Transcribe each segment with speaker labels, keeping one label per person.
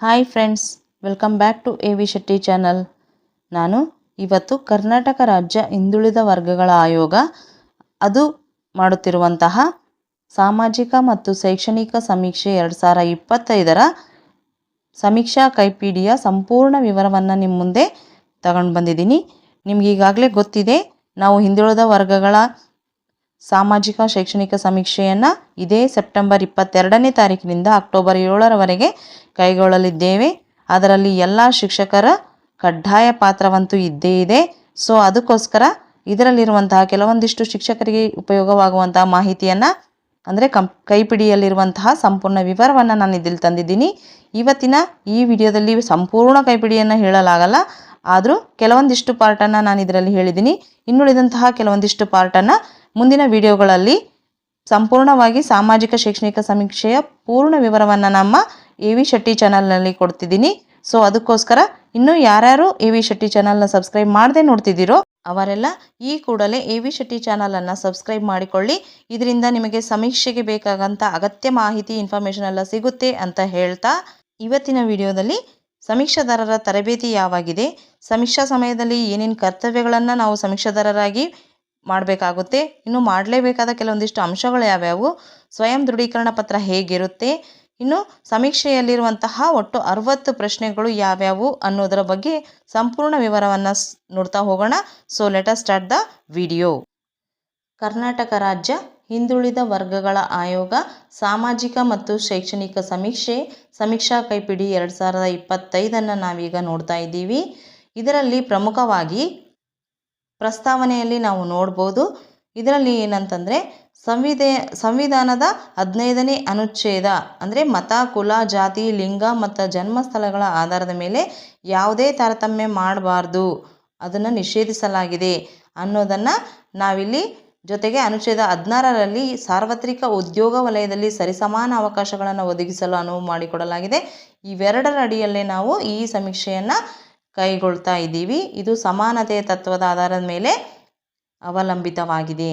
Speaker 1: Hi friends welcome back to A V Shetty channel ನಾನು ಇವತ್ತು ಕರ್ನಾಟಕ ರಾಜ್ಯ ಹಿಂದುಳಿದ ವರ್ಗಗಳ ಆಯೋಗ ಅದು ಮಾಡುತ್ತಿರುವಂತಹ ಸಾಮಾಜಿಕ ಮತ್ತು ಶೈಕ್ಷಣಿಕ ಸಮೀಕ್ಷೆ ಎರಡು ಸಾವಿರ ಇಪ್ಪತ್ತೈದರ ಸಮೀಕ್ಷಾ ಕೈಪಿಡಿಯ ಸಂಪೂರ್ಣ ವಿವರವನ್ನು ನಿಮ್ಮ ಮುಂದೆ ತಗೊಂಡು ಬಂದಿದ್ದೀನಿ. ನಿಮ್ಗೆ ಈಗಾಗಲೇ ಗೊತ್ತಿದೆ, ನಾವು ಹಿಂದುಳಿದ ವರ್ಗಗಳ ಸಾಮಾಜಿಕ ಶೈಕ್ಷಣಿಕ ಸಮೀಕ್ಷೆಯನ್ನು ಇದೇ ಸೆಪ್ಟೆಂಬರ್ ಇಪ್ಪತ್ತೆರಡನೇ ತಾರೀಕಿನಿಂದ ಅಕ್ಟೋಬರ್ ಏಳರವರೆಗೆ ಕೈಗೊಳ್ಳಲಿದ್ದೇವೆ. ಅದರಲ್ಲಿ ಎಲ್ಲ ಶಿಕ್ಷಕರ ಕಡ್ಡಾಯ ಪಾತ್ರವಂತೂ ಇದ್ದೇ ಇದೆ. ಸೊ ಅದಕ್ಕೋಸ್ಕರ ಇದರಲ್ಲಿರುವಂತಹ ಕೆಲವೊಂದಿಷ್ಟು ಶಿಕ್ಷಕರಿಗೆ ಉಪಯೋಗವಾಗುವಂತಹ ಮಾಹಿತಿಯನ್ನು, ಅಂದರೆ ಕಂ, ಕೈಪಿಡಿಯಲ್ಲಿರುವಂತಹ ಸಂಪೂರ್ಣ ವಿವರವನ್ನು ನಾನು ಇದಿಲ್ಲಿ ತಂದಿದ್ದೀನಿ. ಇವತ್ತಿನ ಈ ವಿಡಿಯೋದಲ್ಲಿ ಸಂಪೂರ್ಣ ಕೈಪಿಡಿಯನ್ನು ಹೇಳಲಾಗಲ್ಲ. ಆದರೂ ಕೆಲವೊಂದಿಷ್ಟು ಪಾರ್ಟನ್ನು ನಾನು ಇದರಲ್ಲಿ ಹೇಳಿದ್ದೀನಿ. ಇನ್ನುಳಿದಂತಹ ಕೆಲವೊಂದಿಷ್ಟು ಪಾರ್ಟನ್ನು ಮುಂದಿನ ವಿಡಿಯೋಗಳಲ್ಲಿ ಸಂಪೂರ್ಣವಾಗಿ ಸಾಮಾಜಿಕ ಶೈಕ್ಷಣಿಕ ಸಮೀಕ್ಷೆಯ ಪೂರ್ಣ ವಿವರವನ್ನು ನಮ್ಮ ಎ ವಿ ಶೆಟ್ಟಿ ಚಾನಲ್ನಲ್ಲಿ ಕೊಡ್ತಿದ್ದೀನಿ. ಸೊ ಅದಕ್ಕೋಸ್ಕರ ಇನ್ನೂ ಯಾರ್ಯಾರು ಎ ವಿ ಶೆಟ್ಟಿ ಚಾನಲ್ನ ಸಬ್ಸ್ಕ್ರೈಬ್ ಮಾಡದೆ ನೋಡ್ತಿದ್ದೀರೋ, ಅವರೆಲ್ಲ ಈ ಕೂಡಲೇ ಎ ವಿ ಶೆಟ್ಟಿ ಚಾನಲನ್ನು ಸಬ್ಸ್ಕ್ರೈಬ್ ಮಾಡಿಕೊಳ್ಳಿ. ಇದರಿಂದ ನಿಮಗೆ ಸಮೀಕ್ಷೆಗೆ ಬೇಕಾಗಂಥ ಅಗತ್ಯ ಮಾಹಿತಿ ಇನ್ಫಾರ್ಮೇಷನ್ ಎಲ್ಲ ಸಿಗುತ್ತೆ ಅಂತ ಹೇಳ್ತಾ ಇವತ್ತಿನ ವಿಡಿಯೋದಲ್ಲಿ ಸಮೀಕ್ಷಾದಾರರ ತರಬೇತಿ ಯಾವಾಗಿದೆ, ಸಮೀಕ್ಷಾ ಸಮಯದಲ್ಲಿ ಏನೇನು ಕರ್ತವ್ಯಗಳನ್ನು ನಾವು ಸಮೀಕ್ಷಾದಾರರಾಗಿ ಮಾಡಬೇಕಾಗುತ್ತೆ, ಇನ್ನು ಮಾಡಲೇಬೇಕಾದ ಕೆಲವೊಂದಿಷ್ಟು ಅಂಶಗಳು ಯಾವ್ಯಾವು, ಸ್ವಯಂ ದೃಢೀಕರಣ ಪತ್ರ ಹೇಗಿರುತ್ತೆ ಇನ್ನು ಸಮೀಕ್ಷೆಯಲ್ಲಿರುವಂತಹ ಒಟ್ಟು ಅರವತ್ತು ಪ್ರಶ್ನೆಗಳು ಯಾವ್ಯಾವು ಅನ್ನೋದರ ಬಗ್ಗೆ ಸಂಪೂರ್ಣ ವಿವರವನ್ನು ನೋಡ್ತಾ ಹೋಗೋಣ. So let's start the video Karnataka ರಾಜ್ಯ ಹಿಂದುಳಿದ ವರ್ಗಗಳ ಆಯೋಗ ಸಾಮಾಜಿಕ ಮತ್ತು ಶೈಕ್ಷಣಿಕ ಸಮೀಕ್ಷೆ, ಸಮೀಕ್ಷಾ ಕೈಪಿಡಿ ಎರಡು ಸಾವಿರದ ಇಪ್ಪತ್ತೈದನ್ನು ನಾವೀಗ ನೋಡ್ತಾ ಇದ್ದೀವಿ. ಇದರಲ್ಲಿ ಪ್ರಮುಖವಾಗಿ ಪ್ರಸ್ತಾವನೆಯಲ್ಲಿ ನಾವು ನೋಡ್ಬೋದು ಇದರಲ್ಲಿ ಏನಂತಂದರೆ ಸಂವಿಧ ಸಂವಿಧಾನದ ಹದಿನೈದನೇ ಅನುಚ್ಛೇದ, ಅಂದರೆ ಮತ, ಕುಲ, ಜಾತಿ, ಲಿಂಗ ಮತ್ತು ಜನ್ಮಸ್ಥಳಗಳ ಆಧಾರದ ಮೇಲೆ ಯಾವುದೇ ತಾರತಮ್ಯ ಮಾಡಬಾರ್ದು. ಅದನ್ನು ನಿಷೇಧಿಸಲಾಗಿದೆ ಅನ್ನೋದನ್ನು ನಾವಿಲ್ಲಿ ಜೊತೆಗೆ ಅನುಚ್ಛೇದ ಹದಿನಾರರಲ್ಲಿ ಸಾರ್ವತ್ರಿಕ ಉದ್ಯೋಗ ವಲಯದಲ್ಲಿ ಸರಿಸಮಾನ ಅವಕಾಶಗಳನ್ನು ಒದಗಿಸಲು ಅನುವು ಮಾಡಿಕೊಡಲಾಗಿದೆ. ಇವೆರಡರ ಅಡಿಯಲ್ಲೇ ನಾವು ಈ ಸಮೀಕ್ಷೆಯನ್ನು ಕೈಗೊಳ್ತಾ ಇದ್ದೀವಿ. ಇದು ಸಮಾನತೆಯ ತತ್ವದ ಆಧಾರದ ಮೇಲೆ ಅವಲಂಬಿತವಾಗಿದೆ.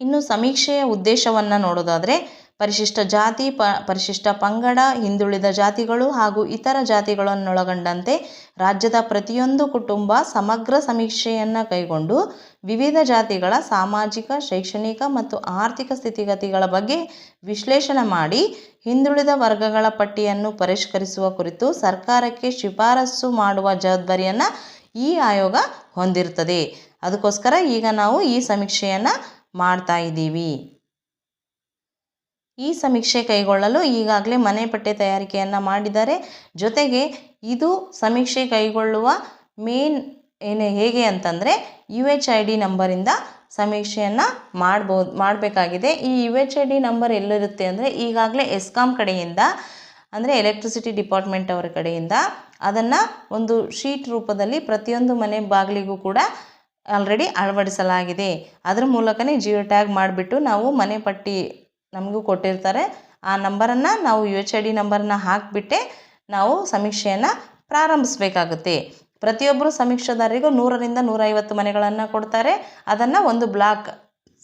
Speaker 1: ಇನ್ನು ಸಮೀಕ್ಷೆಯ ಉದ್ದೇಶವನ್ನು ನೋಡೋದಾದರೆ, ಪರಿಶಿಷ್ಟ ಜಾತಿ, ಪ, ಪರಿಶಿಷ್ಟ ಪಂಗಡ, ಹಿಂದುಳಿದ ಜಾತಿಗಳು ಹಾಗೂ ಇತರ ಜಾತಿಗಳನ್ನೊಳಗೊಂಡಂತೆ ರಾಜ್ಯದ ಪ್ರತಿಯೊಂದು ಕುಟುಂಬ ಸಮಗ್ರ ಸಮೀಕ್ಷೆಯನ್ನು ಕೈಗೊಂಡು ವಿವಿಧ ಜಾತಿಗಳ ಸಾಮಾಜಿಕ, ಶೈಕ್ಷಣಿಕ ಮತ್ತು ಆರ್ಥಿಕ ಸ್ಥಿತಿಗತಿಗಳ ಬಗ್ಗೆ ವಿಶ್ಲೇಷಣೆ ಮಾಡಿ ಹಿಂದುಳಿದ ವರ್ಗಗಳ ಪಟ್ಟಿಯನ್ನು ಪರಿಷ್ಕರಿಸುವ ಕುರಿತು ಸರ್ಕಾರಕ್ಕೆ ಶಿಫಾರಸು ಮಾಡುವ ಜವಾಬ್ದಾರಿಯನ್ನು ಈ ಆಯೋಗ ಹೊಂದಿರುತ್ತದೆ. ಅದಕ್ಕೋಸ್ಕರ ಈಗ ನಾವು ಈ ಸಮೀಕ್ಷೆಯನ್ನು ಮಾಡ್ತಾ ಇದ್ದೀವಿ. ಈ ಸಮೀಕ್ಷೆ ಕೈಗೊಳ್ಳಲು ಈಗಾಗಲೇ ಮನೆ ಪಟ್ಟೆ ತಯಾರಿಕೆಯನ್ನು ಮಾಡಿದ್ದಾರೆ. ಜೊತೆಗೆ ಇದು ಸಮೀಕ್ಷೆ ಕೈಗೊಳ್ಳುವ ಮೇನ್ ಏನು ಹೇಗೆ ಅಂತಂದರೆ ಯು ಎಚ್ ಐ ಡಿ ನಂಬರಿಂದ ಸಮೀಕ್ಷೆಯನ್ನು ಮಾಡ್ಬೋದು, ಮಾಡಬೇಕಾಗಿದೆ. ಈ U H I D number ಎಲ್ಲಿರುತ್ತೆ ಅಂದರೆ ಈಗಾಗಲೇ ಎಸ್ಕಾಮ್ ಕಡೆಯಿಂದ, ಅಂದರೆ ಎಲೆಕ್ಟ್ರಿಸಿಟಿ ಡಿಪಾರ್ಟ್ಮೆಂಟ್ ಅವರ ಕಡೆಯಿಂದ ಅದನ್ನು ಒಂದು ಶೀಟ್ ರೂಪದಲ್ಲಿ ಪ್ರತಿಯೊಂದು ಮನೆ ಬಾಗಿಲಿಗೂ ಕೂಡ ಆಲ್ರೆಡಿ ಅಳವಡಿಸಲಾಗಿದೆ. ಅದರ ಮೂಲಕನೇ ಜಿಯೋ ಟ್ಯಾಗ್ ಮಾಡಿಬಿಟ್ಟು ನಾವು ಮನೆ ಪಟ್ಟಿ ನಮಗೂ ಕೊಟ್ಟಿರ್ತಾರೆ. ಆ ನಂಬರನ್ನು ನಾವು ಯು ಎಚ್ ಐ ಡಿ ನಂಬರನ್ನ ಹಾಕಿಬಿಟ್ಟೆ ನಾವು ಸಮೀಕ್ಷೆಯನ್ನು ಪ್ರಾರಂಭಿಸಬೇಕಾಗುತ್ತೆ. ಪ್ರತಿಯೊಬ್ಬರು ಸಮೀಕ್ಷಾದಾರರಿಗೂ ನೂರರಿಂದ ನೂರೈವತ್ತು ಮನೆಗಳನ್ನು ಕೊಡ್ತಾರೆ. ಅದನ್ನು ಒಂದು ಬ್ಲಾಕ್,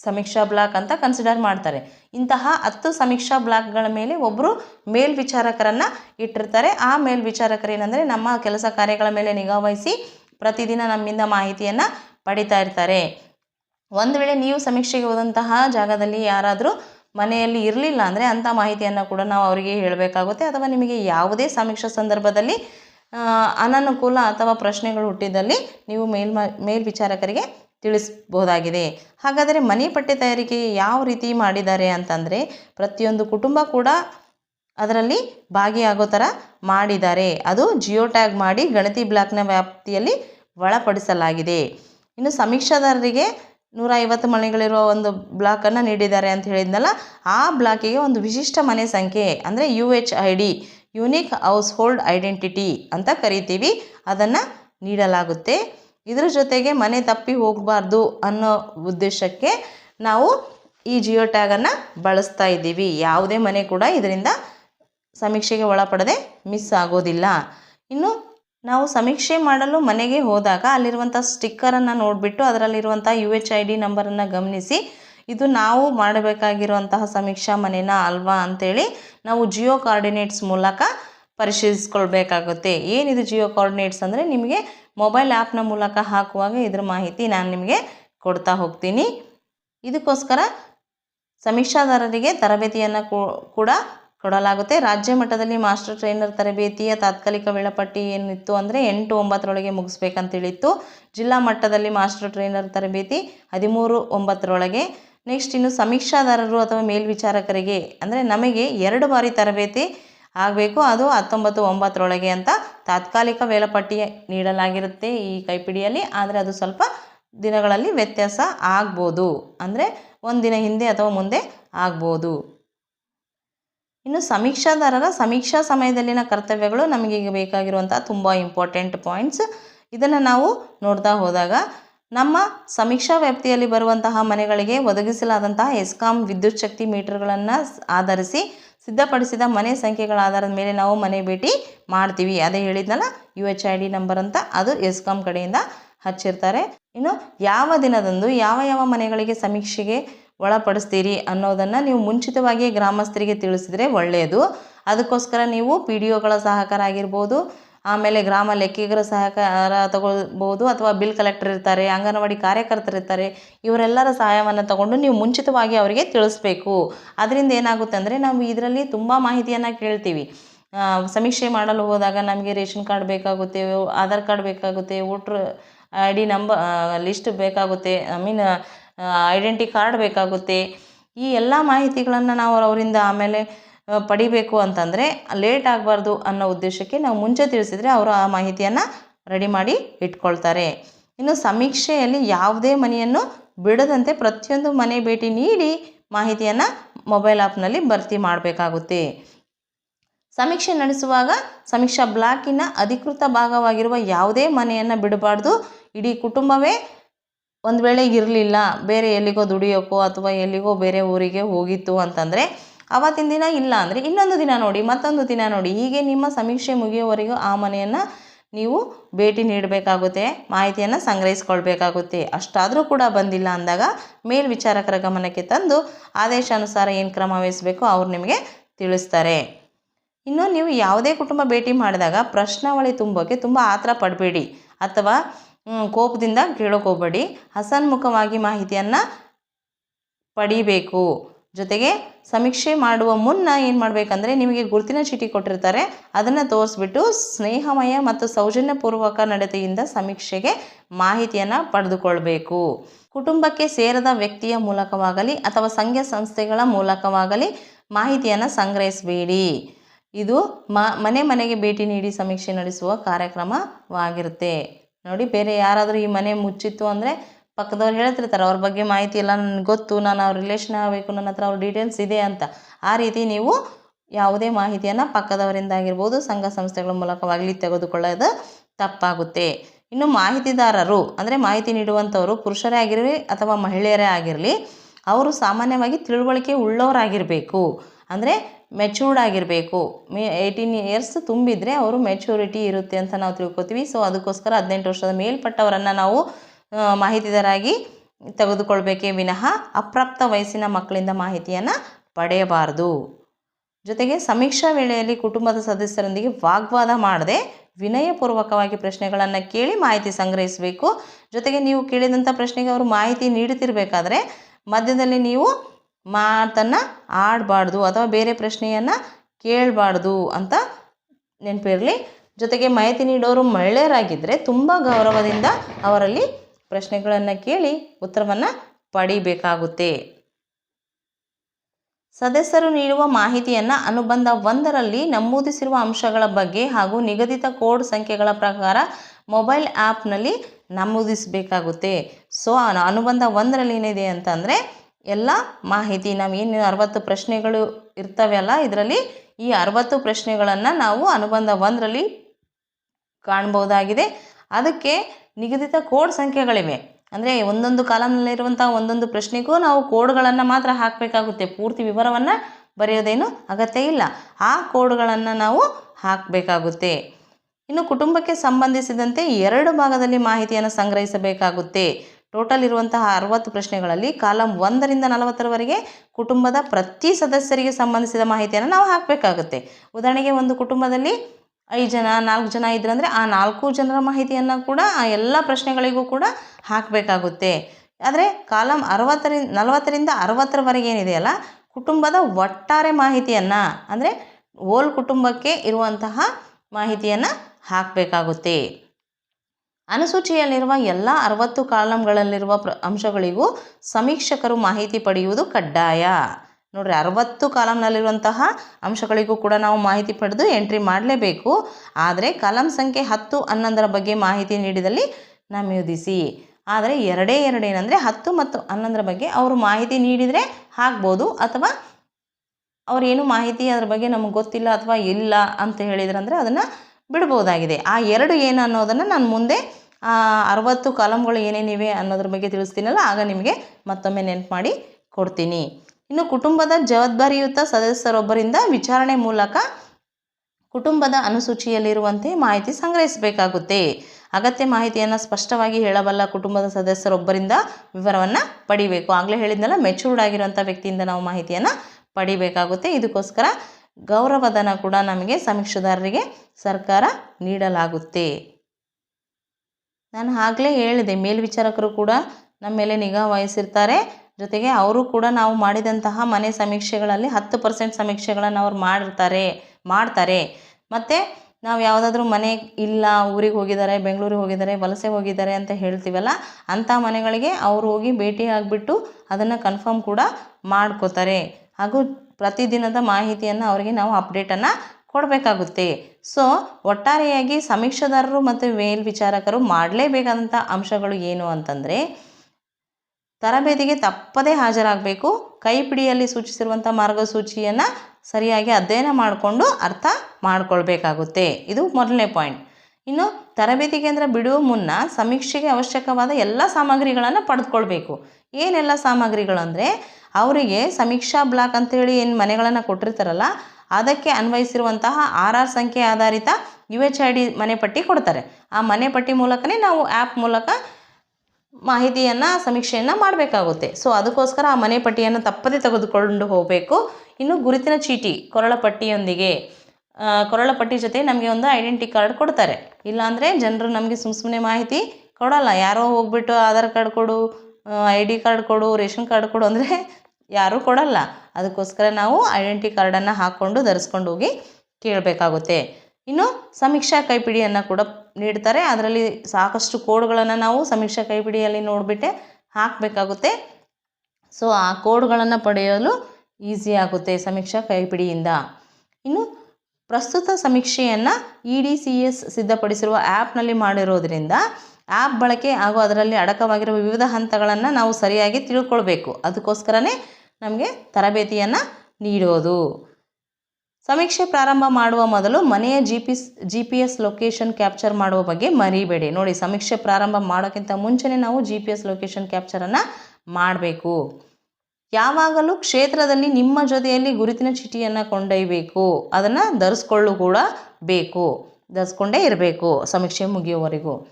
Speaker 1: ಸಮೀಕ್ಷಾ ಬ್ಲಾಕ್ ಅಂತ ಕನ್ಸಿಡರ್ ಮಾಡ್ತಾರೆ. ಇಂತಹ ಹತ್ತು ಸಮೀಕ್ಷಾ ಬ್ಲಾಕ್ಗಳ ಮೇಲೆ ಒಬ್ಬರು ಮೇಲ್ವಿಚಾರಕರನ್ನು ಇಟ್ಟಿರ್ತಾರೆ. ಆ ಮೇಲ್ವಿಚಾರಕರೇನೆಂದರೆ ನಮ್ಮ ಕೆಲಸ ಕಾರ್ಯಗಳ ಮೇಲೆ ನಿಗಾವಹಿಸಿ ಪ್ರತಿದಿನ ನಮ್ಮಿಂದ ಮಾಹಿತಿಯನ್ನು ಪಡಿತಾ ಇರ್ತಾರೆ. ಒಂದು ವೇಳೆ ನೀವು ಸಮೀಕ್ಷೆಗೆ ಹೋದಂತಹ ಜಾಗದಲ್ಲಿ ಯಾರಾದರೂ ಮನೆಯಲ್ಲಿ ಇರಲಿಲ್ಲ ಅಂದರೆ ಅಂಥ ಮಾಹಿತಿಯನ್ನು ಕೂಡ ನಾವು ಅವರಿಗೆ ಹೇಳಬೇಕಾಗುತ್ತೆ. ಅಥವಾ ನಿಮಗೆ ಯಾವುದೇ ಸಮೀಕ್ಷಾ ಸಂದರ್ಭದಲ್ಲಿ ಅನನುಕೂಲ ಅಥವಾ ಪ್ರಶ್ನೆಗಳು ಹುಟ್ಟಿದಲ್ಲಿ ನೀವು ಮೇಲ್ಮ ಮೇಲ್ವಿಚಾರಕರಿಗೆ ತಿಳಿಸ್ಬೋದಾಗಿದೆ ಹಾಗಾದರೆ ಮನೆ ಪಠ್ಯ ತಯಾರಿಕೆ ಯಾವ ರೀತಿ ಮಾಡಿದ್ದಾರೆ ಅಂತಂದರೆ, ಪ್ರತಿಯೊಂದು ಕುಟುಂಬ ಕೂಡ ಅದರಲ್ಲಿ ಭಾಗಿಯಾಗೋ ಥರ ಮಾಡಿದ್ದಾರೆ. ಅದು ಜಿಯೋ ಟ್ಯಾಗ್ ಮಾಡಿ ಗಣತಿ ಬ್ಲಾಕ್ನ ವ್ಯಾಪ್ತಿಯಲ್ಲಿ ಒಳಪಡಿಸಲಾಗಿದೆ. ಇನ್ನು ಸಮೀಕ್ಷಾದಾರರಿಗೆ ನೂರ ಐವತ್ತು ಮನೆಗಳಿರುವ ಒಂದು ಬ್ಲಾಕನ್ನು ನೀಡಿದ್ದಾರೆ ಅಂತ ಹೇಳಿದ್ನಲ್ಲ, ಆ ಬ್ಲಾಕಿಗೆ ಒಂದು ವಿಶಿಷ್ಟ ಮನೆ ಸಂಖ್ಯೆ, ಅಂದರೆ U H I D unique household identity ಅಂತ ಕರಿತೀವಿ. ಅದನ್ನು ನೀಡಲಾಗುತ್ತೆ. ಇದರ ಜೊತೆಗೆ ಮನೆ ತಪ್ಪಿ ಹೋಗಬಾರ್ದು ಅನ್ನೋ ಉದ್ದೇಶಕ್ಕೆ ನಾವು ಈ ಜಿಯೋ ಟ್ಯಾಗನ್ನು ಬಳಸ್ತಾ ಇದ್ದೀವಿ. ಯಾವುದೇ ಮನೆ ಕೂಡ ಇದರಿಂದ ಸಮೀಕ್ಷೆಗೆ ಒಳಪಡದೆ ಮಿಸ್ ಆಗೋದಿಲ್ಲ. ಇನ್ನು ನಾವು ಸಮೀಕ್ಷೆ ಮಾಡಲು ಮನೆಗೆ ಹೋದಾಗ ಅಲ್ಲಿರುವಂಥ ಸ್ಟಿಕ್ಕರನ್ನು ನೋಡಿಬಿಟ್ಟು ಅದರಲ್ಲಿರುವಂಥ ಯು ಎಚ್ ಐ ಡಿ ನಂಬರನ್ನು ಗಮನಿಸಿ, ಇದು ನಾವು ಮಾಡಬೇಕಾಗಿರುವಂತಹ ಸಮೀಕ್ಷಾ ಮನೆನಾ ಅಲ್ವಾ ಅಂಥೇಳಿ ನಾವು ಜಿಯೋ ಕಾರ್ಡಿನೇಟ್ಸ್ ಮೂಲಕ ಪರಿಶೀಲಿಸ್ಕೊಳ್ಬೇಕಾಗುತ್ತೆ. ಏನಿದು ಜಿಯೋ ಕಾರ್ಡಿನೇಟ್ಸ್ ಅಂದರೆ ನಿಮಗೆ ಮೊಬೈಲ್ ಆ್ಯಪ್ನ ಮೂಲಕ ಹಾಕುವಾಗ ಇದ್ರ ಮಾಹಿತಿ ನಾನು ನಿಮಗೆ ಕೊಡ್ತಾ ಹೋಗ್ತೀನಿ. ಇದಕ್ಕೋಸ್ಕರ ಸಮೀಕ್ಷಾದಾರರಿಗೆ ತರಬೇತಿಯನ್ನು ಕೂಡ ಕೊಡಲಾಗುತ್ತೆ. ರಾಜ್ಯ ಮಟ್ಟದಲ್ಲಿ ಮಾಸ್ಟರ್ ಟ್ರೈನರ್ ತರಬೇತಿಯ ತಾತ್ಕಾಲಿಕ ವೇಳಾಪಟ್ಟಿ ಏನಿತ್ತು ಅಂದರೆ ಎಂಟು ಒಂಬತ್ತರೊಳಗೆ ಮುಗಿಸ್ಬೇಕಂತೇಳಿತ್ತು. ಜಿಲ್ಲಾ ಮಟ್ಟದಲ್ಲಿ ಮಾಸ್ಟರ್ ಟ್ರೈನರ್ ತರಬೇತಿ ಹದಿಮೂರು ಒಂಬತ್ತರೊಳಗೆ. ನೆಕ್ಸ್ಟ್ ಇನ್ನು ಸಮೀಕ್ಷಾದಾರರು ಅಥವಾ ಮೇಲ್ವಿಚಾರಕರಿಗೆ ಅಂದರೆ ನಮಗೆ ಎರಡು ಬಾರಿ ತರಬೇತಿ ಆಗಬೇಕು. ಅದು ಹತ್ತೊಂಬತ್ತು ಒಂಬತ್ತರೊಳಗೆ ಅಂತ ತಾತ್ಕಾಲಿಕ ವೇಳಾಪಟ್ಟಿ ನೀಡಲಾಗಿರುತ್ತೆ ಈ ಕೈಪಿಡಿಯಲ್ಲಿ. ಆದರೆ ಅದು ಸ್ವಲ್ಪ ದಿನಗಳಲ್ಲಿ ವ್ಯತ್ಯಾಸ ಆಗ್ಬೋದು. ಅಂದರೆ ಒಂದಿನ ದಿನ ಹಿಂದೆ ಅಥವಾ ಮುಂದೆ ಆಗ್ಬೋದು. ಇನ್ನು ಸಮೀಕ್ಷಾದಾರರ ಸಮೀಕ್ಷಾ ಸಮಯದಲ್ಲಿನ ಕರ್ತವ್ಯಗಳು ನಮಗೆ ಈಗ ಬೇಕಾಗಿರುವಂಥ ತುಂಬ ಇಂಪಾರ್ಟೆಂಟ್ ಪಾಯಿಂಟ್ಸ್ ಇದನ್ನು ನಾವು ನೋಡ್ತಾ ಹೋದಾಗ, ನಮ್ಮ ಸಮೀಕ್ಷಾ ವ್ಯಾಪ್ತಿಯಲ್ಲಿ ಬರುವಂತಹ ಮನೆಗಳಿಗೆ ಒದಗಿಸಲಾದಂತಹ ಎಸ್ಕಾಂ ವಿದ್ಯುತ್ ಶಕ್ತಿ ಮೀಟರ್ಗಳನ್ನು ಆಧರಿಸಿ ಸಿದ್ಧಪಡಿಸಿದ ಮನೆ ಸಂಖ್ಯೆಗಳ ಆಧಾರದ ಮೇಲೆ ನಾವು ಮನೆ ಭೇಟಿ ಮಾಡ್ತೀವಿ. ಅದೇ ಹೇಳಿದ್ನಲ್ಲ U H I D number ಅಂತ ಅದು ಎಸ್ಕಾಂ ಕಡೆಯಿಂದ ಹಚ್ಚಿರ್ತಾರೆ. ಇನ್ನು ಯಾವ ದಿನದಂದು ಯಾವ ಯಾವ ಮನೆಗಳಿಗೆ ಸಮೀಕ್ಷೆಗೆ ಒಳಪಡಿಸ್ತೀರಿ ಅನ್ನೋದನ್ನು ನೀವು ಮುಂಚಿತವಾಗಿ ಗ್ರಾಮಸ್ಥರಿಗೆ ತಿಳಿಸಿದರೆ ಒಳ್ಳೆಯದು. ಅದಕ್ಕೋಸ್ಕರ ನೀವು ಪಿ ಡಿ ಒಗಳ ಸಹಕಾರ ಆಗಿರ್ಬೋದು ಆಮೇಲೆ ಗ್ರಾಮ ಲೆಕ್ಕಿಗರ ಸಹಕಾರ ತಗೊಳ್ಬೋದು ಅಥವಾ ಬಿಲ್ ಕಲೆಕ್ಟರ್ ಇರ್ತಾರೆ, ಅಂಗನವಾಡಿ ಕಾರ್ಯಕರ್ತರು ಇರ್ತಾರೆ, ಇವರೆಲ್ಲರ ಸಹಾಯವನ್ನು ತಗೊಂಡು ನೀವು ಮುಂಚಿತವಾಗಿ ಅವರಿಗೆ ತಿಳಿಸ್ಬೇಕು. ಅದರಿಂದ ಏನಾಗುತ್ತೆ ಅಂದರೆ ನಾವು ಇದರಲ್ಲಿ ತುಂಬ ಮಾಹಿತಿಯನ್ನು ಕೇಳ್ತೀವಿ. ಸಮೀಕ್ಷೆ ಮಾಡಲು ಹೋದಾಗ ನಮಗೆ ರೇಷನ್ ಕಾರ್ಡ್ ಬೇಕಾಗುತ್ತೆ, ಆಧಾರ್ ಕಾರ್ಡ್ ಬೇಕಾಗುತ್ತೆ, voter I D number list ಬೇಕಾಗುತ್ತೆ, ಐ ಮೀನ್ ಐಡೆಂಟಿ ಕಾರ್ಡ್ ಬೇಕಾಗುತ್ತೆ. ಈ ಎಲ್ಲ ಮಾಹಿತಿಗಳನ್ನು ನಾವು ಅವರಿಂದ ಆಮೇಲೆ ಪಡಿಬೇಕು ಅಂತಂದರೆ ಲೇಟ್ ಆಗಬಾರ್ದು ಅನ್ನೋ ಉದ್ದೇಶಕ್ಕೆ ನಾವು ಮುಂಚೆ ತಿಳಿಸಿದರೆ ಅವರು ಆ ಮಾಹಿತಿಯನ್ನು ರೆಡಿ ಮಾಡಿ ಇಟ್ಕೊಳ್ತಾರೆ. ಇನ್ನು ಸಮೀಕ್ಷೆಯಲ್ಲಿ ಯಾವುದೇ ಮನೆಯನ್ನು ಬಿಡದಂತೆ ಪ್ರತಿಯೊಂದು ಮನೆ ಭೇಟಿ ನೀಡಿ ಮಾಹಿತಿಯನ್ನು ಮೊಬೈಲ್ ಆ್ಯಪ್ನಲ್ಲಿ ಭರ್ತಿ ಮಾಡಬೇಕಾಗುತ್ತೆ. ಸಮೀಕ್ಷೆ ನಡೆಸುವಾಗ ಸಮೀಕ್ಷಾ ಬ್ಲಾಕಿನ ಅಧಿಕೃತ ಭಾಗವಾಗಿರುವ ಯಾವುದೇ ಮನೆಯನ್ನು ಬಿಡಬಾರ್ದು. ಇಡೀ ಕುಟುಂಬವೇ ಒಂದು ವೇಳೆ ಇರಲಿಲ್ಲ, ಬೇರೆ ಎಲ್ಲಿಗೋ ದುಡಿಯೋಕ್ಕೋ ಅಥವಾ ಎಲ್ಲಿಗೋ ಬೇರೆ ಊರಿಗೆ ಹೋಗಿತ್ತು ಅಂತಂದರೆ ಅವತ್ತಿನ ದಿನ ಇಲ್ಲ ಅಂದರೆ ಇನ್ನೊಂದು ದಿನ ನೋಡಿ, ಮತ್ತೊಂದು ದಿನ ನೋಡಿ. ಹೀಗೆ ನಿಮ್ಮ ಸಮೀಕ್ಷೆ ಮುಗಿಯುವವರೆಗೂ ಆ ಮನೆಯನ್ನು ನೀವು ಭೇಟಿ ನೀಡಬೇಕಾಗುತ್ತೆ, ಮಾಹಿತಿಯನ್ನು ಸಂಗ್ರಹಿಸ್ಕೊಳ್ಬೇಕಾಗುತ್ತೆ. ಅಷ್ಟಾದರೂ ಕೂಡ ಬಂದಿಲ್ಲ ಅಂದಾಗ ಮೇಲ್ವಿಚಾರಕರ ಗಮನಕ್ಕೆ ತಂದು ಆದೇಶಾನುಸಾರ ಏನು ಕ್ರಮ ವಹಿಸಬೇಕು ಅವ್ರು ನಿಮಗೆ ತಿಳಿಸ್ತಾರೆ. ಇನ್ನು ನೀವು ಯಾವುದೇ ಕುಟುಂಬ ಭೇಟಿ ಮಾಡಿದಾಗ ಪ್ರಶ್ನಾವಳಿ ತುಂಬೋಕ್ಕೆ ತುಂಬ ಆತರ ಪಡಬೇಡಿ. ಅಥವಾ ಕೋಪದಿಂದ ಕೇಳೋಕೆ ಹೋಗಬೇಡಿ. ಹಸನ್ಮುಖವಾಗಿ ಮಾಹಿತಿಯನ್ನು ಪಡಿಬೇಕು. ಜೊತೆಗೆ ಸಮೀಕ್ಷೆ ಮಾಡುವ ಮುನ್ನ ಏನು ಮಾಡಬೇಕಂದ್ರೆ ನಿಮಗೆ ಗುರುತಿನ ಚೀಟಿ ಕೊಟ್ಟಿರ್ತಾರೆ. ಅದನ್ನು ತೋರಿಸ್ಬಿಟ್ಟು ಸ್ನೇಹಮಯ ಮತ್ತು ಸೌಜನ್ಯಪೂರ್ವಕ ನಡತೆಯಿಂದ ಸಮೀಕ್ಷೆಗೆ ಮಾಹಿತಿಯನ್ನು ಪಡೆದುಕೊಳ್ಬೇಕು. ಕುಟುಂಬಕ್ಕೆ ಸೇರದ ವ್ಯಕ್ತಿಯ ಮೂಲಕವಾಗಲಿ ಅಥವಾ ಸಂಘ ಸಂಸ್ಥೆಗಳ ಮೂಲಕವಾಗಲಿ ಮಾಹಿತಿಯನ್ನು ಸಂಗ್ರಹಿಸಬೇಡಿ. ಇದು ಮನೆ ಮನೆಗೆ ಭೇಟಿ ನೀಡಿ ಸಮೀಕ್ಷೆ ನಡೆಸುವ ಕಾರ್ಯಕ್ರಮವಾಗಿರುತ್ತೆ. ನೋಡಿ ಬೇರೆ ಯಾರಾದರೂ ಈ ಮನೆ ಮುಚ್ಚಿತ್ತು ಅಂದರೆ ಪಕ್ಕದವ್ರು ಹೇಳ್ತಿರ್ತಾರೆ, ಅವ್ರ ಬಗ್ಗೆ ಮಾಹಿತಿ ಎಲ್ಲ ನನಗೆ ಗೊತ್ತು, ನಾನು ಅವ್ರ ರಿಲೇಷನ್ ಆಗಬೇಕು ನನ್ನ ಹತ್ರ ಅವ್ರ ಡೀಟೇಲ್ಸ್ ಇದೆ ಅಂತ. ಆ ರೀತಿ ನೀವು ಯಾವುದೇ ಮಾಹಿತಿಯನ್ನು ಪಕ್ಕದವರಿಂದ ಆಗಿರ್ಬೋದು ಸಂಘ ಸಂಸ್ಥೆಗಳ ಮೂಲಕವಾಗಲಿ ತೆಗೆದುಕೊಳ್ಳೋದು ತಪ್ಪಾಗುತ್ತೆ. ಇನ್ನು ಮಾಹಿತಿದಾರರು, ಅಂದರೆ ಮಾಹಿತಿ ನೀಡುವಂಥವರು ಪುರುಷರೇ ಆಗಿರಲಿ ಅಥವಾ ಮಹಿಳೆಯರೇ ಆಗಿರಲಿ, ಅವರು ಸಾಮಾನ್ಯವಾಗಿ ತಿಳುವಳಿಕೆ ಉಳ್ಳವರಾಗಿರಬೇಕು. ಅಂದರೆ ಮೆಚೂರ್ಡ್ ಆಗಿರಬೇಕು. ಮೇ ಏಯ್ಟೀನ್ ಇಯರ್ಸ್ ತುಂಬಿದರೆ ಅವರು ಮೆಚೂರಿಟಿ ಇರುತ್ತೆ ಅಂತ ನಾವು ತಿಳ್ಕೊತೀವಿ. ಸೊ ಅದಕ್ಕೋಸ್ಕರ ಹದಿನೆಂಟು ವರ್ಷದ ಮೇಲ್ಪಟ್ಟವರನ್ನು ನಾವು ಮಾಹಿತಿದಾರಾಗಿ ತೆಗೆದುಕೊಳ್ಬೇಕೇ ವಿನಃ ಅಪ್ರಾಪ್ತ ವಯಸ್ಸಿನ ಮಕ್ಕಳಿಂದ ಮಾಹಿತಿಯನ್ನು ಪಡೆಯಬಾರದು. ಜೊತೆಗೆ ಸಮೀಕ್ಷಾ ವೇಳೆಯಲ್ಲಿ ಕುಟುಂಬದ ಸದಸ್ಯರೊಂದಿಗೆ ವಾಗ್ವಾದ ಮಾಡದೆ ವಿನಯಪೂರ್ವಕವಾಗಿ ಪ್ರಶ್ನೆಗಳನ್ನು ಕೇಳಿ ಮಾಹಿತಿ ಸಂಗ್ರಹಿಸಬೇಕು. ಜೊತೆಗೆ ನೀವು ಕೇಳಿದಂಥ ಪ್ರಶ್ನೆಗೆ ಅವರು ಮಾಹಿತಿ ನೀಡುತ್ತಿರಬೇಕಾದ್ರೆ ಮಧ್ಯದಲ್ಲಿ ನೀವು ಮಾತನ್ನು ಆಡಬಾರ್ದು ಅಥವಾ ಬೇರೆ ಪ್ರಶ್ನೆಯನ್ನು ಕೇಳಬಾರ್ದು ಅಂತ ನೆನಪಿರಲಿ. ಜೊತೆಗೆ ಮಾಹಿತಿ ನೀಡೋರು ಮಹಿಳೆಯರಾಗಿದ್ದರೆ ತುಂಬ ಗೌರವದಿಂದ ಅವರಲ್ಲಿ ಪ್ರಶ್ನೆಗಳನ್ನು ಕೇಳಿ ಉತ್ತರವನ್ನು ಪಡಿಬೇಕಾಗುತ್ತೆ. ಸದಸ್ಯರು ನೀಡುವ ಮಾಹಿತಿಯನ್ನು ಅನುಬಂಧ ಒಂದರಲ್ಲಿ ನಮೂದಿಸಿರುವ ಅಂಶಗಳ ಬಗ್ಗೆ ಹಾಗೂ ನಿಗದಿತ ಕೋಡ್ ಸಂಖ್ಯೆಗಳ ಪ್ರಕಾರ ಮೊಬೈಲ್ ಆ್ಯಪ್ನಲ್ಲಿ ನಮೂದಿಸಬೇಕಾಗುತ್ತೆ. ಸೊ, ಅನುಬಂಧ ಒಂದರಲ್ಲಿ ಏನಿದೆ ಅಂತಂದರೆ ಎಲ್ಲ ಮಾಹಿತಿ ನಾವು ಏನು ಅರವತ್ತು ಪ್ರಶ್ನೆಗಳು ಇರ್ತವೆ ಅಲ್ಲ, ಇದರಲ್ಲಿ ಈ ಅರವತ್ತು ಪ್ರಶ್ನೆಗಳನ್ನು ನಾವು ಅನುಬಂಧ ಒಂದರಲ್ಲಿ ಕಾಣ್ಬೋದಾಗಿದೆ ಅದಕ್ಕೆ ನಿಗದಿತ ಕೋಡ್ ಸಂಖ್ಯೆಗಳಿವೆ. ಅಂದರೆ ಒಂದೊಂದು ಕಾಲಮ್ನಲ್ಲಿರುವಂಥ ಒಂದೊಂದು ಪ್ರಶ್ನೆಗೂ ನಾವು ಕೋಡ್ಗಳನ್ನು ಮಾತ್ರ ಹಾಕಬೇಕಾಗುತ್ತೆ. ಪೂರ್ತಿ ವಿವರವನ್ನು ಬರೆಯೋದೇನು ಅಗತ್ಯ ಇಲ್ಲ. ಆ ಕೋಡ್ಗಳನ್ನು ನಾವು ಹಾಕಬೇಕಾಗುತ್ತೆ. ಇನ್ನು ಕುಟುಂಬಕ್ಕೆ ಸಂಬಂಧಿಸಿದಂತೆ ಎರಡು ಭಾಗದಲ್ಲಿ ಮಾಹಿತಿಯನ್ನು ಸಂಗ್ರಹಿಸಬೇಕಾಗುತ್ತೆ. ಟೋಟಲ್ ಇರುವಂತಹ ಅರವತ್ತು ಪ್ರಶ್ನೆಗಳಲ್ಲಿ ಕಾಲಂ ಒಂದರಿಂದ ನಲವತ್ತರವರೆಗೆ ಕುಟುಂಬದ ಪ್ರತಿ ಸದಸ್ಯರಿಗೆ ಸಂಬಂಧಿಸಿದ ಮಾಹಿತಿಯನ್ನು ನಾವು ಹಾಕಬೇಕಾಗುತ್ತೆ. ಉದಾಹರಣೆಗೆ ಒಂದು ಕುಟುಂಬದಲ್ಲಿ ಐದು ಜನ, ನಾಲ್ಕು ಜನ ಇದ್ರಂದರೆ ಆ ನಾಲ್ಕು ಜನರ ಮಾಹಿತಿಯನ್ನು ಕೂಡ ಆ ಎಲ್ಲ ಪ್ರಶ್ನೆಗಳಿಗೂ ಕೂಡ ಹಾಕಬೇಕಾಗುತ್ತೆ. ಆದರೆ ಕಾಲಂ ಅರವತ್ತರಿಂದ ನಲವತ್ತರಿಂದ ಅರವತ್ತರವರೆಗೆ ಏನಿದೆಯಲ್ಲ ಕುಟುಂಬದ ಒಟ್ಟಾರೆ ಮಾಹಿತಿಯನ್ನು, ಅಂದರೆ ಓಲ್ ಕುಟುಂಬಕ್ಕೆ ಇರುವಂತಹ ಮಾಹಿತಿಯನ್ನು ಹಾಕಬೇಕಾಗುತ್ತೆ. ಅನುಸೂಚಿಯಲ್ಲಿರುವ ಎಲ್ಲ ಅರವತ್ತು ಕಾಲಂಗಳಲ್ಲಿರುವ ಪ್ರ ಅಂಶಗಳಿಗೂ ಸಮೀಕ್ಷಕರು ಮಾಹಿತಿ ಪಡೆಯುವುದು ಕಡ್ಡಾಯ. ನೋಡ್ರಿ, ಅರವತ್ತು ಕಾಲಂನಲ್ಲಿರುವಂತಹ ಅಂಶಗಳಿಗೂ ಕೂಡ ನಾವು ಮಾಹಿತಿ ಪಡೆದು ಎಂಟ್ರಿ ಮಾಡಲೇಬೇಕು. ಆದರೆ ಕಾಲಂ ಸಂಖ್ಯೆ ಹತ್ತು ಹನ್ನೊಂದರ ಬಗ್ಗೆ ಮಾಹಿತಿ ನೀಡಿದಲ್ಲಿ ನಮೂದಿಸಿ ಆದರೆ ಎರಡೇ ಎರಡೇನೆಂದರೆ ಹತ್ತು ಮತ್ತು ಹನ್ನೊಂದರ ಬಗ್ಗೆ ಅವರು ಮಾಹಿತಿ ನೀಡಿದರೆ ಹಾಕ್ಬೋದು ಅಥವಾ ಅವರೇನು ಮಾಹಿತಿ ಅದರ ಬಗ್ಗೆ ನಮಗೆ ಗೊತ್ತಿಲ್ಲ ಅಥವಾ ಇಲ್ಲ ಅಂತ ಹೇಳಿದ್ರಂದರೆ ಅದನ್ನು ಬಿಡ್ಬೋದಾಗಿದೆ. ಆ ಎರಡು ಏನು ಅನ್ನೋದನ್ನು ನಾನು ಮುಂದೆ ಅರವತ್ತು ಕಾಲಮ್ಗಳು ಏನೇನಿವೆ ಅನ್ನೋದ್ರ ಬಗ್ಗೆ ತಿಳಿಸ್ತೀನಲ್ಲ, ಆಗ ನಿಮಗೆ ಮತ್ತೊಮ್ಮೆ ನೆನಪು ಮಾಡಿ ಕೊಡ್ತೀನಿ. ಇನ್ನು ಕುಟುಂಬದ ಜವಾಬ್ದಾರಿಯುತ ಸದಸ್ಯರೊಬ್ಬರಿಂದ ವಿಚಾರಣೆ ಮೂಲಕ ಕುಟುಂಬದ ಅನುಸೂಚಿಯಲ್ಲಿರುವಂತೆ ಮಾಹಿತಿ ಸಂಗ್ರಹಿಸಬೇಕಾಗುತ್ತೆ. ಅಗತ್ಯ ಮಾಹಿತಿಯನ್ನು ಸ್ಪಷ್ಟವಾಗಿ ಹೇಳಬಲ್ಲ ಕುಟುಂಬದ ಸದಸ್ಯರೊಬ್ಬರಿಂದ ವಿವರವನ್ನು ಪಡಿಬೇಕು. ಆಗಲೇ ಹೇಳಿದ್ನಲ್ಲ ಮೆಚೂರ್ಡ್ ಆಗಿರುವಂಥ ವ್ಯಕ್ತಿಯಿಂದ ನಾವು ಮಾಹಿತಿಯನ್ನು ಪಡಿಬೇಕಾಗುತ್ತೆ. ಇದಕ್ಕೋಸ್ಕರ ಗೌರವಧನ ಕೂಡ ನಮಗೆ ಸಮೀಕ್ಷೆದಾರರಿಗೆ ಸರ್ಕಾರ ನೀಡಲಾಗುತ್ತೆ. ನಾನು ಆಗಲೇ ಹೇಳಿದೆ, ಮೇಲ್ವಿಚಾರಕರು ಕೂಡ ನಮ್ಮ ಮೇಲೆ ನಿಗಾ ವಹಿಸಿರ್ತಾರೆ. ಜೊತೆಗೆ ಅವರು ಕೂಡ ನಾವು ಮಾಡಿದಂತಹ ಮನೆ ಸಮೀಕ್ಷೆಗಳಲ್ಲಿ ಹತ್ತು ಪರ್ಸೆಂಟ್ ಸಮೀಕ್ಷೆಗಳನ್ನು ಅವ್ರು ಮಾಡಿರ್ತಾರೆ, ಮಾಡ್ತಾರೆ. ಮತ್ತು ನಾವು ಯಾವುದಾದ್ರೂ ಮನೆ ಇಲ್ಲ, ಊರಿಗೆ ಹೋಗಿದ್ದಾರೆ, ಬೆಂಗಳೂರಿಗೆ ಹೋಗಿದ್ದಾರೆ, ವಲಸೆ ಹೋಗಿದ್ದಾರೆ ಅಂತ ಹೇಳ್ತೀವಲ್ಲ, ಅಂಥ ಮನೆಗಳಿಗೆ ಅವರು ಹೋಗಿ ಭೇಟಿ ಆಗಿಬಿಟ್ಟು ಅದನ್ನು ಕನ್ಫರ್ಮ್ ಕೂಡ ಮಾಡ್ಕೋತಾರೆ. ಹಾಗೂ ಪ್ರತಿದಿನದ ಮಾಹಿತಿಯನ್ನು ಅವರಿಗೆ ನಾವು ಅಪ್ಡೇಟನ್ನು ಕೊಡಬೇಕಾಗುತ್ತೆ. ಸೊ, ಒಟ್ಟಾರೆಯಾಗಿ ಸಮೀಕ್ಷೆದಾರರು ಮತ್ತು ಮೇಲ್ವಿಚಾರಕರು ಮಾಡಲೇಬೇಕಾದಂಥ ಅಂಶಗಳು ಏನು ಅಂತಂದರೆ, ತರಬೇತಿಗೆ ತಪ್ಪದೇ ಹಾಜರಾಗಬೇಕು, ಕೈಪಿಡಿಯಲ್ಲಿ ಸೂಚಿಸಿರುವಂಥ ಮಾರ್ಗಸೂಚಿಯನ್ನು ಸರಿಯಾಗಿ ಅಧ್ಯಯನ ಮಾಡಿಕೊಂಡು ಅರ್ಥ ಮಾಡಿಕೊಳ್ಬೇಕಾಗುತ್ತೆ. ಇದು ಮೊದಲನೇ ಪಾಯಿಂಟ್. ಇನ್ನು, ತರಬೇತಿ ಕೇಂದ್ರ ಬಿಡುವ ಮುನ್ನ ಸಮೀಕ್ಷೆಗೆ ಅವಶ್ಯಕವಾದ ಎಲ್ಲ ಸಾಮಗ್ರಿಗಳನ್ನು ಪಡೆದುಕೊಳ್ಬೇಕು. ಏನೆಲ್ಲ ಸಾಮಗ್ರಿಗಳು ಅಂದರೆ ಅವರಿಗೆ ಸಮೀಕ್ಷಾ ಬ್ಲಾಕ್ ಅಂತೇಳಿ ಏನು ಮನೆಗಳನ್ನು ಕೊಟ್ಟಿರ್ತಾರಲ್ಲ ಅದಕ್ಕೆ ಅನ್ವಯಿಸಿರುವಂತಹ ಆರ್ ಆರ್ ಸಂಖ್ಯೆ ಆಧಾರಿತ ಯು ಎಚ್ ಐ ಡಿ ಮನೆ ಪಟ್ಟಿ ಕೊಡ್ತಾರೆ. ಆ ಮನೆ ಪಟ್ಟಿ ಮೂಲಕನೇ ನಾವು ಆ್ಯಪ್ ಮೂಲಕ ಮಾಹಿತಿಯನ್ನು, ಸಮೀಕ್ಷೆಯನ್ನು ಮಾಡಬೇಕಾಗುತ್ತೆ. ಸೊ, ಅದಕ್ಕೋಸ್ಕರ ಆ ಮನೆ ಪಟ್ಟಿಯನ್ನು ತಪ್ಪದೇ ತೆಗೆದುಕೊಂಡು ಹೋಗಬೇಕು. ಇನ್ನು ಗುರುತಿನ ಚೀಟಿ, ಕೊರಳ ಪಟ್ಟಿಯೊಂದಿಗೆ ಕೊರಳ ಪಟ್ಟಿ ಜೊತೆ ನಮಗೆ ಒಂದು ಐಡೆಂಟಿ ಕಾರ್ಡ್ ಕೊಡ್ತಾರೆ. ಇಲ್ಲಾಂದರೆ ಜನರು ನಮಗೆ ಸುಮ್ಮ ಸುಮ್ಮನೆ ಮಾಹಿತಿ ಕೊಡೋಲ್ಲ. ಯಾರೋ ಹೋಗ್ಬಿಟ್ಟು ಆಧಾರ್ ಕಾರ್ಡ್ ಕೊಡು ಐ ಡಿ ಕಾರ್ಡ್ ಕೊಡು, ರೇಷನ್ ಕಾರ್ಡ್ ಕೊಡು ಅಂದರೆ ಯಾರೂ ಕೊಡಲ್ಲ. ಅದಕ್ಕೋಸ್ಕರ ನಾವು ಐಡೆಂಟಿ ಕಾರ್ಡನ್ನು ಹಾಕ್ಕೊಂಡು ಧರಿಸ್ಕೊಂಡು ಹೋಗಿ ಕೇಳಬೇಕಾಗುತ್ತೆ. ಇನ್ನು ಸಮೀಕ್ಷಾ ಕೈಪಿಡಿಯನ್ನು ಕೂಡ ನೀಡ್ತಾರೆ. ಅದರಲ್ಲಿ ಸಾಕಷ್ಟು ಕೋಡ್ಗಳನ್ನು ನಾವು ಸಮೀಕ್ಷಾ ಕೈಪಿಡಿಯಲ್ಲಿ ನೋಡಿಬಿಟ್ಟೆ ಹಾಕಬೇಕಾಗುತ್ತೆ. ಸೊ ಆ ಕೋಡ್ಗಳನ್ನು ಪಡೆಯಲು ಈಸಿ ಆಗುತ್ತೆ ಸಮೀಕ್ಷಾ ಕೈಪಿಡಿಯಿಂದ. ಇನ್ನು ಪ್ರಸ್ತುತ ಸಮೀಕ್ಷೆಯನ್ನು ಇ ಡಿ ಸಿ ಎಸ್ ಸಿದ್ಧಪಡಿಸಿರುವ ಆ್ಯಪ್ನಲ್ಲಿ ಮಾಡಿರೋದ್ರಿಂದ ಆ್ಯಪ್ ಬಳಕೆ ಹಾಗೂ ಅದರಲ್ಲಿ ಅಡಕವಾಗಿರುವ ವಿವಿಧ ಹಂತಗಳನ್ನು ನಾವು ಸರಿಯಾಗಿ ತಿಳ್ಕೊಳ್ಬೇಕು. ಅದಕ್ಕೋಸ್ಕರನೇ ನಮಗೆ ತರಬೇತಿಯನ್ನು ನೀಡೋದು. ಸಮೀಕ್ಷೆ ಪ್ರಾರಂಭ ಮಾಡುವ ಮೊದಲು ಮನೆಯ G P G P S location capture ಮಾಡುವ ಬಗ್ಗೆ ಮರಿಬೇಡಿ. ನೋಡಿ, ಸಮೀಕ್ಷೆ ಪ್ರಾರಂಭ ಮಾಡೋಕ್ಕಿಂತ ಮುಂಚೆನೇ ನಾವು ಜಿ ಪಿ ಎಸ್ ಲೊಕೇಶನ್ ಕ್ಯಾಪ್ಚರನ್ನು ಮಾಡಬೇಕು. ಯಾವಾಗಲೂ ಕ್ಷೇತ್ರದಲ್ಲಿ ನಿಮ್ಮ ಜೊತೆಯಲ್ಲಿ ಗುರುತಿನ ಚೀಟಿಯನ್ನು ಕೊಂಡೊಯ್ಯಬೇಕು ಅದನ್ನು ಧರಿಸ್ಕೊಳ್ಳು ಕೂಡ ಬೇಕು. ಧರಿಸ್ಕೊಂಡೇ ಇರಬೇಕು. ಸಮೀಕ್ಷೆ ಮುಗಿಯುವವರೆಗೂ.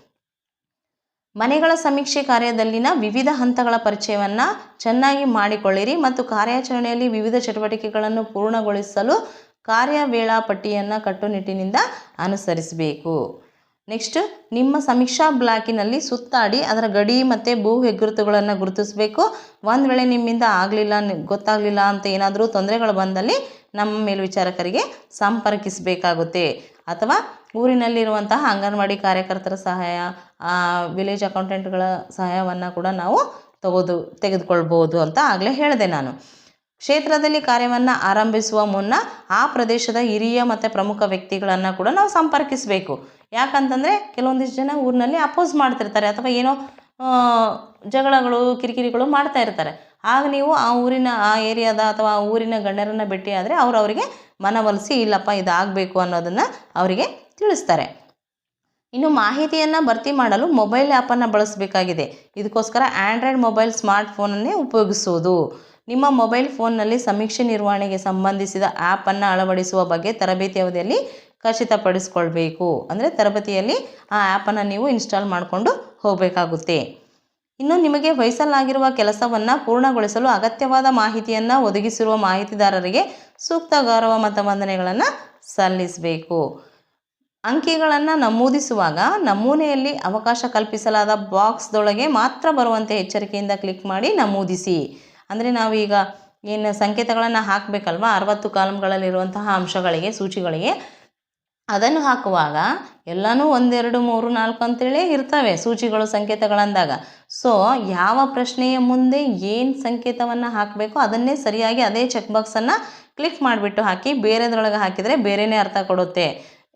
Speaker 1: ಮನೆಗಳ ಸಮೀಕ್ಷೆ ಕಾರ್ಯದಲ್ಲಿನ ವಿವಿಧ ಹಂತಗಳ ಪರಿಚಯವನ್ನು ಚೆನ್ನಾಗಿ ಮಾಡಿಕೊಳ್ಳಿರಿ ಮತ್ತು ಕಾರ್ಯಾಚರಣೆಯಲ್ಲಿ ವಿವಿಧ ಚಟುವಟಿಕೆಗಳನ್ನು ಪೂರ್ಣಗೊಳಿಸಲು ಕಾರ್ಯ ವೇಳಾಪಟ್ಟಿಯನ್ನು ಕಟ್ಟುನಿಟ್ಟಿನಿಂದ ಅನುಸರಿಸಬೇಕು. ನೆಕ್ಸ್ಟ್, ನಿಮ್ಮ ಸಮೀಕ್ಷಾ ಬ್ಲಾಕಿನಲ್ಲಿ ಸುತ್ತಾಡಿ ಅದರ ಗಡಿ ಮತ್ತು ಭೂ ಹೆಗ್ಗುರುತುಗಳನ್ನು ಗುರುತಿಸಬೇಕು. ಒಂದು ವೇಳೆ ನಿಮ್ಮಿಂದ ಆಗಲಿಲ್ಲ, ಗೊತ್ತಾಗಲಿಲ್ಲ ಅಂತ ಏನಾದರೂ ತೊಂದರೆಗಳು ಬಂದಲ್ಲಿ ನಮ್ಮ ಮೇಲ್ವಿಚಾರಕರಿಗೆ ಸಂಪರ್ಕಿಸಬೇಕಾಗುತ್ತೆ. ಅಥವಾ ಊರಿನಲ್ಲಿರುವಂತಹ ಅಂಗನವಾಡಿ ಕಾರ್ಯಕರ್ತರ ಸಹಾಯ ವಿಲೇಜ್ ಅಕೌಂಟೆಂಟ್ಗಳ ಸಹಾಯವನ್ನು ಕೂಡ ನಾವು ತಗೋದು ತೆಗೆದುಕೊಳ್ಬೋದು ಅಂತ ಆಗಲೇ ಹೇಳಿದೆ ನಾನು. ಕ್ಷೇತ್ರದಲ್ಲಿ ಕಾರ್ಯವನ್ನು ಆರಂಭಿಸುವ ಮುನ್ನ ಆ ಪ್ರದೇಶದ ಹಿರಿಯ ಮತ್ತು ಪ್ರಮುಖ ವ್ಯಕ್ತಿಗಳನ್ನು ಕೂಡ ನಾವು ಸಂಪರ್ಕಿಸಬೇಕು. ಯಾಕಂತಂದರೆ ಕೆಲವೊಂದಿಷ್ಟು ಜನ ಊರಿನಲ್ಲಿ ಅಪೋಸ್ ಮಾಡ್ತಿರ್ತಾರೆ ಅಥವಾ ಏನೋ ಜಗಳಗಳು, ಕಿರಿಕಿರಿಗಳು ಮಾಡ್ತಾ ಇರ್ತಾರೆ. ಆಗ ನೀವು ಆ ಊರಿನ, ಆ ಏರಿಯಾದ ಅಥವಾ ಆ ಊರಿನ ಗಣ್ಯರನ್ನು ಭೇಟಿಯಾದರೆ ಅವರು ಅವರಿಗೆ ಮನವೊಲಿಸಿ ಇಲ್ಲಪ್ಪ ಇದಾಗಬೇಕು ಅನ್ನೋದನ್ನು ಅವರಿಗೆ ತಿಳಿಸ್ತಾರೆ. ಇನ್ನು ಮಾಹಿತಿಯನ್ನು ಭರ್ತಿ ಮಾಡಲು ಮೊಬೈಲ್ ಆ್ಯಪನ್ನು ಬಳಸಬೇಕಾಗಿದೆ. ಇದಕ್ಕೋಸ್ಕರ ಆ್ಯಂಡ್ರಾಯ್ಡ್ ಮೊಬೈಲ್ ಸ್ಮಾರ್ಟ್ ಫೋನನ್ನೇ ಉಪಯೋಗಿಸುವುದು. ನಿಮ್ಮ ಮೊಬೈಲ್ ಫೋನ್ನಲ್ಲಿ ಸಮೀಕ್ಷೆ ನಿರ್ವಹಣೆಗೆ ಸಂಬಂಧಿಸಿದ ಆ್ಯಪನ್ನು ಅಳವಡಿಸುವ ಬಗ್ಗೆ ತರಬೇತಿ ಅವಧಿಯಲ್ಲಿ ಖಚಿತಪಡಿಸಿಕೊಳ್ಬೇಕು. ಅಂದರೆ ತರಬೇತಿಯಲ್ಲಿ ಆ ಆ್ಯಪನ್ನು ನೀವು ಇನ್ಸ್ಟಾಲ್ ಮಾಡಿಕೊಂಡು ಹೋಗಬೇಕಾಗುತ್ತೆ. ಇನ್ನು ನಿಮಗೆ ವಹಿಸಲಾಗಿರುವ ಕೆಲಸವನ್ನು ಪೂರ್ಣಗೊಳಿಸಲು ಅಗತ್ಯವಾದ ಮಾಹಿತಿಯನ್ನು ಒದಗಿಸಿರುವ ಮಾಹಿತಿದಾರರಿಗೆ ಸೂಕ್ತ ಗೌರವ ಮತ್ತು ವಂದನೆಗಳನ್ನು ಸಲ್ಲಿಸಬೇಕು. ಅಂಕಿಗಳನ್ನು ನಮೂದಿಸುವಾಗ ನಮೂನೆಯಲ್ಲಿ ಅವಕಾಶ ಕಲ್ಪಿಸಲಾದ ಬಾಕ್ಸ್ದೊಳಗೆ ಮಾತ್ರ ಬರುವಂತೆ ಎಚ್ಚರಿಕೆಯಿಂದ ಕ್ಲಿಕ್ ಮಾಡಿ ನಮೂದಿಸಿ. ಅಂದರೆ ನಾವೀಗ ಏನು ಸಂಕೇತಗಳನ್ನು ಹಾಕಬೇಕಲ್ವ? ಅರವತ್ತು ಕಾಲಮ್ಗಳಲ್ಲಿರುವಂತಹ ಅಂಶಗಳಿಗೆ, ಸೂಚಿಗಳಿಗೆ ಅದನ್ನು ಹಾಕುವಾಗ ಎಲ್ಲನೂ ಒಂದೆರಡು, ಮೂರು, ನಾಲ್ಕು ಅಂತೇಳಿ ಇರ್ತವೆ ಸೂಚಿಗಳು, ಸಂಕೇತಗಳಂದಾಗ. ಸೊ ಯಾವ ಪ್ರಶ್ನೆಯ ಮುಂದೆ ಏನು ಸಂಕೇತವನ್ನು ಹಾಕಬೇಕು ಅದನ್ನೇ ಸರಿಯಾಗಿ ಅದೇ ಚೆಕ್ ಬಾಕ್ಸನ್ನು ಕ್ಲಿಕ್ ಮಾಡಿಬಿಟ್ಟು ಹಾಕಿ ಬೇರೆದ್ರೊಳಗೆ ಹಾಕಿದರೆ ಬೇರೆಯೇ ಅರ್ಥ ಕೊಡುತ್ತೆ.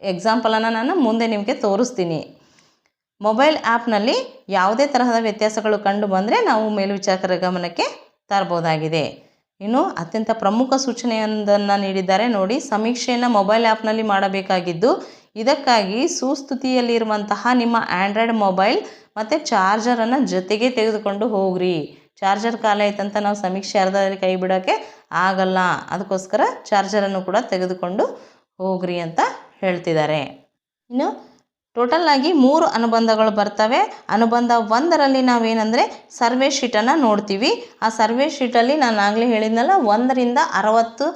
Speaker 1: ಎಕ್ಸಾಂಪಲನ್ನು ನಾನು ಮುಂದೆ ನಿಮಗೆ ತೋರಿಸ್ತೀನಿ. ಮೊಬೈಲ್ ಆ್ಯಪ್ನಲ್ಲಿ ಯಾವುದೇ ತರಹದ ವ್ಯತ್ಯಾಸಗಳು ಕಂಡು ಬಂದರೆ ನಾವು ಮೇಲ್ವಿಚಾರಕರ ಗಮನಕ್ಕೆ ತರಬಹುದಾಗಿದೆ ಇನ್ನು ಅತ್ಯಂತ ಪ್ರಮುಖ ಸೂಚನೆಯೊಂದನ್ನು ನೀಡಿದ್ದಾರೆ. ನೋಡಿ, ಸಮೀಕ್ಷೆಯನ್ನು ಮೊಬೈಲ್ ಆ್ಯಪ್ನಲ್ಲಿ ಮಾಡಬೇಕಾಗಿದ್ದು, ಇದಕ್ಕಾಗಿ ಸುಸ್ಥಿತಿಯಲ್ಲಿರುವಂತಹ ನಿಮ್ಮ ಆ್ಯಂಡ್ರಾಯ್ಡ್ ಮೊಬೈಲ್ ಮತ್ತು ಚಾರ್ಜರನ್ನು ಜೊತೆಗೆ ತೆಗೆದುಕೊಂಡು ಹೋಗ್ರಿ. ಚಾರ್ಜರ್ ಖಾಲಿ ಆಯ್ತಂತ ನಾವು ಸಮೀಕ್ಷೆ ಅರ್ಧದಲ್ಲಿ ಕೈ ಬಿಡೋಕ್ಕೆ ಆಗಲ್ಲ. ಅದಕ್ಕೋಸ್ಕರ ಚಾರ್ಜರನ್ನು ಕೂಡ ತೆಗೆದುಕೊಂಡು ಹೋಗ್ರಿ ಅಂತ ಹೇಳ್ತಿದ್ದಾರೆ. ಇನ್ನು ಟೋಟಲ್ ಆಗಿ ಮೂರು ಅನುಬಂಧಗಳು ಬರ್ತವೆ. ಅನುಬಂಧ ಒಂದರಲ್ಲಿ ನಾವೇನಂದರೆ ಸರ್ವೆ ಶೀಟನ್ನು ನೋಡ್ತೀವಿ. ಆ ಸರ್ವೆ ಶೀಟಲ್ಲಿ ನಾನು ಆಗಲೇ ಹೇಳಿದ್ನಲ್ಲ, ಒಂದರಿಂದ ಅರವತ್ತು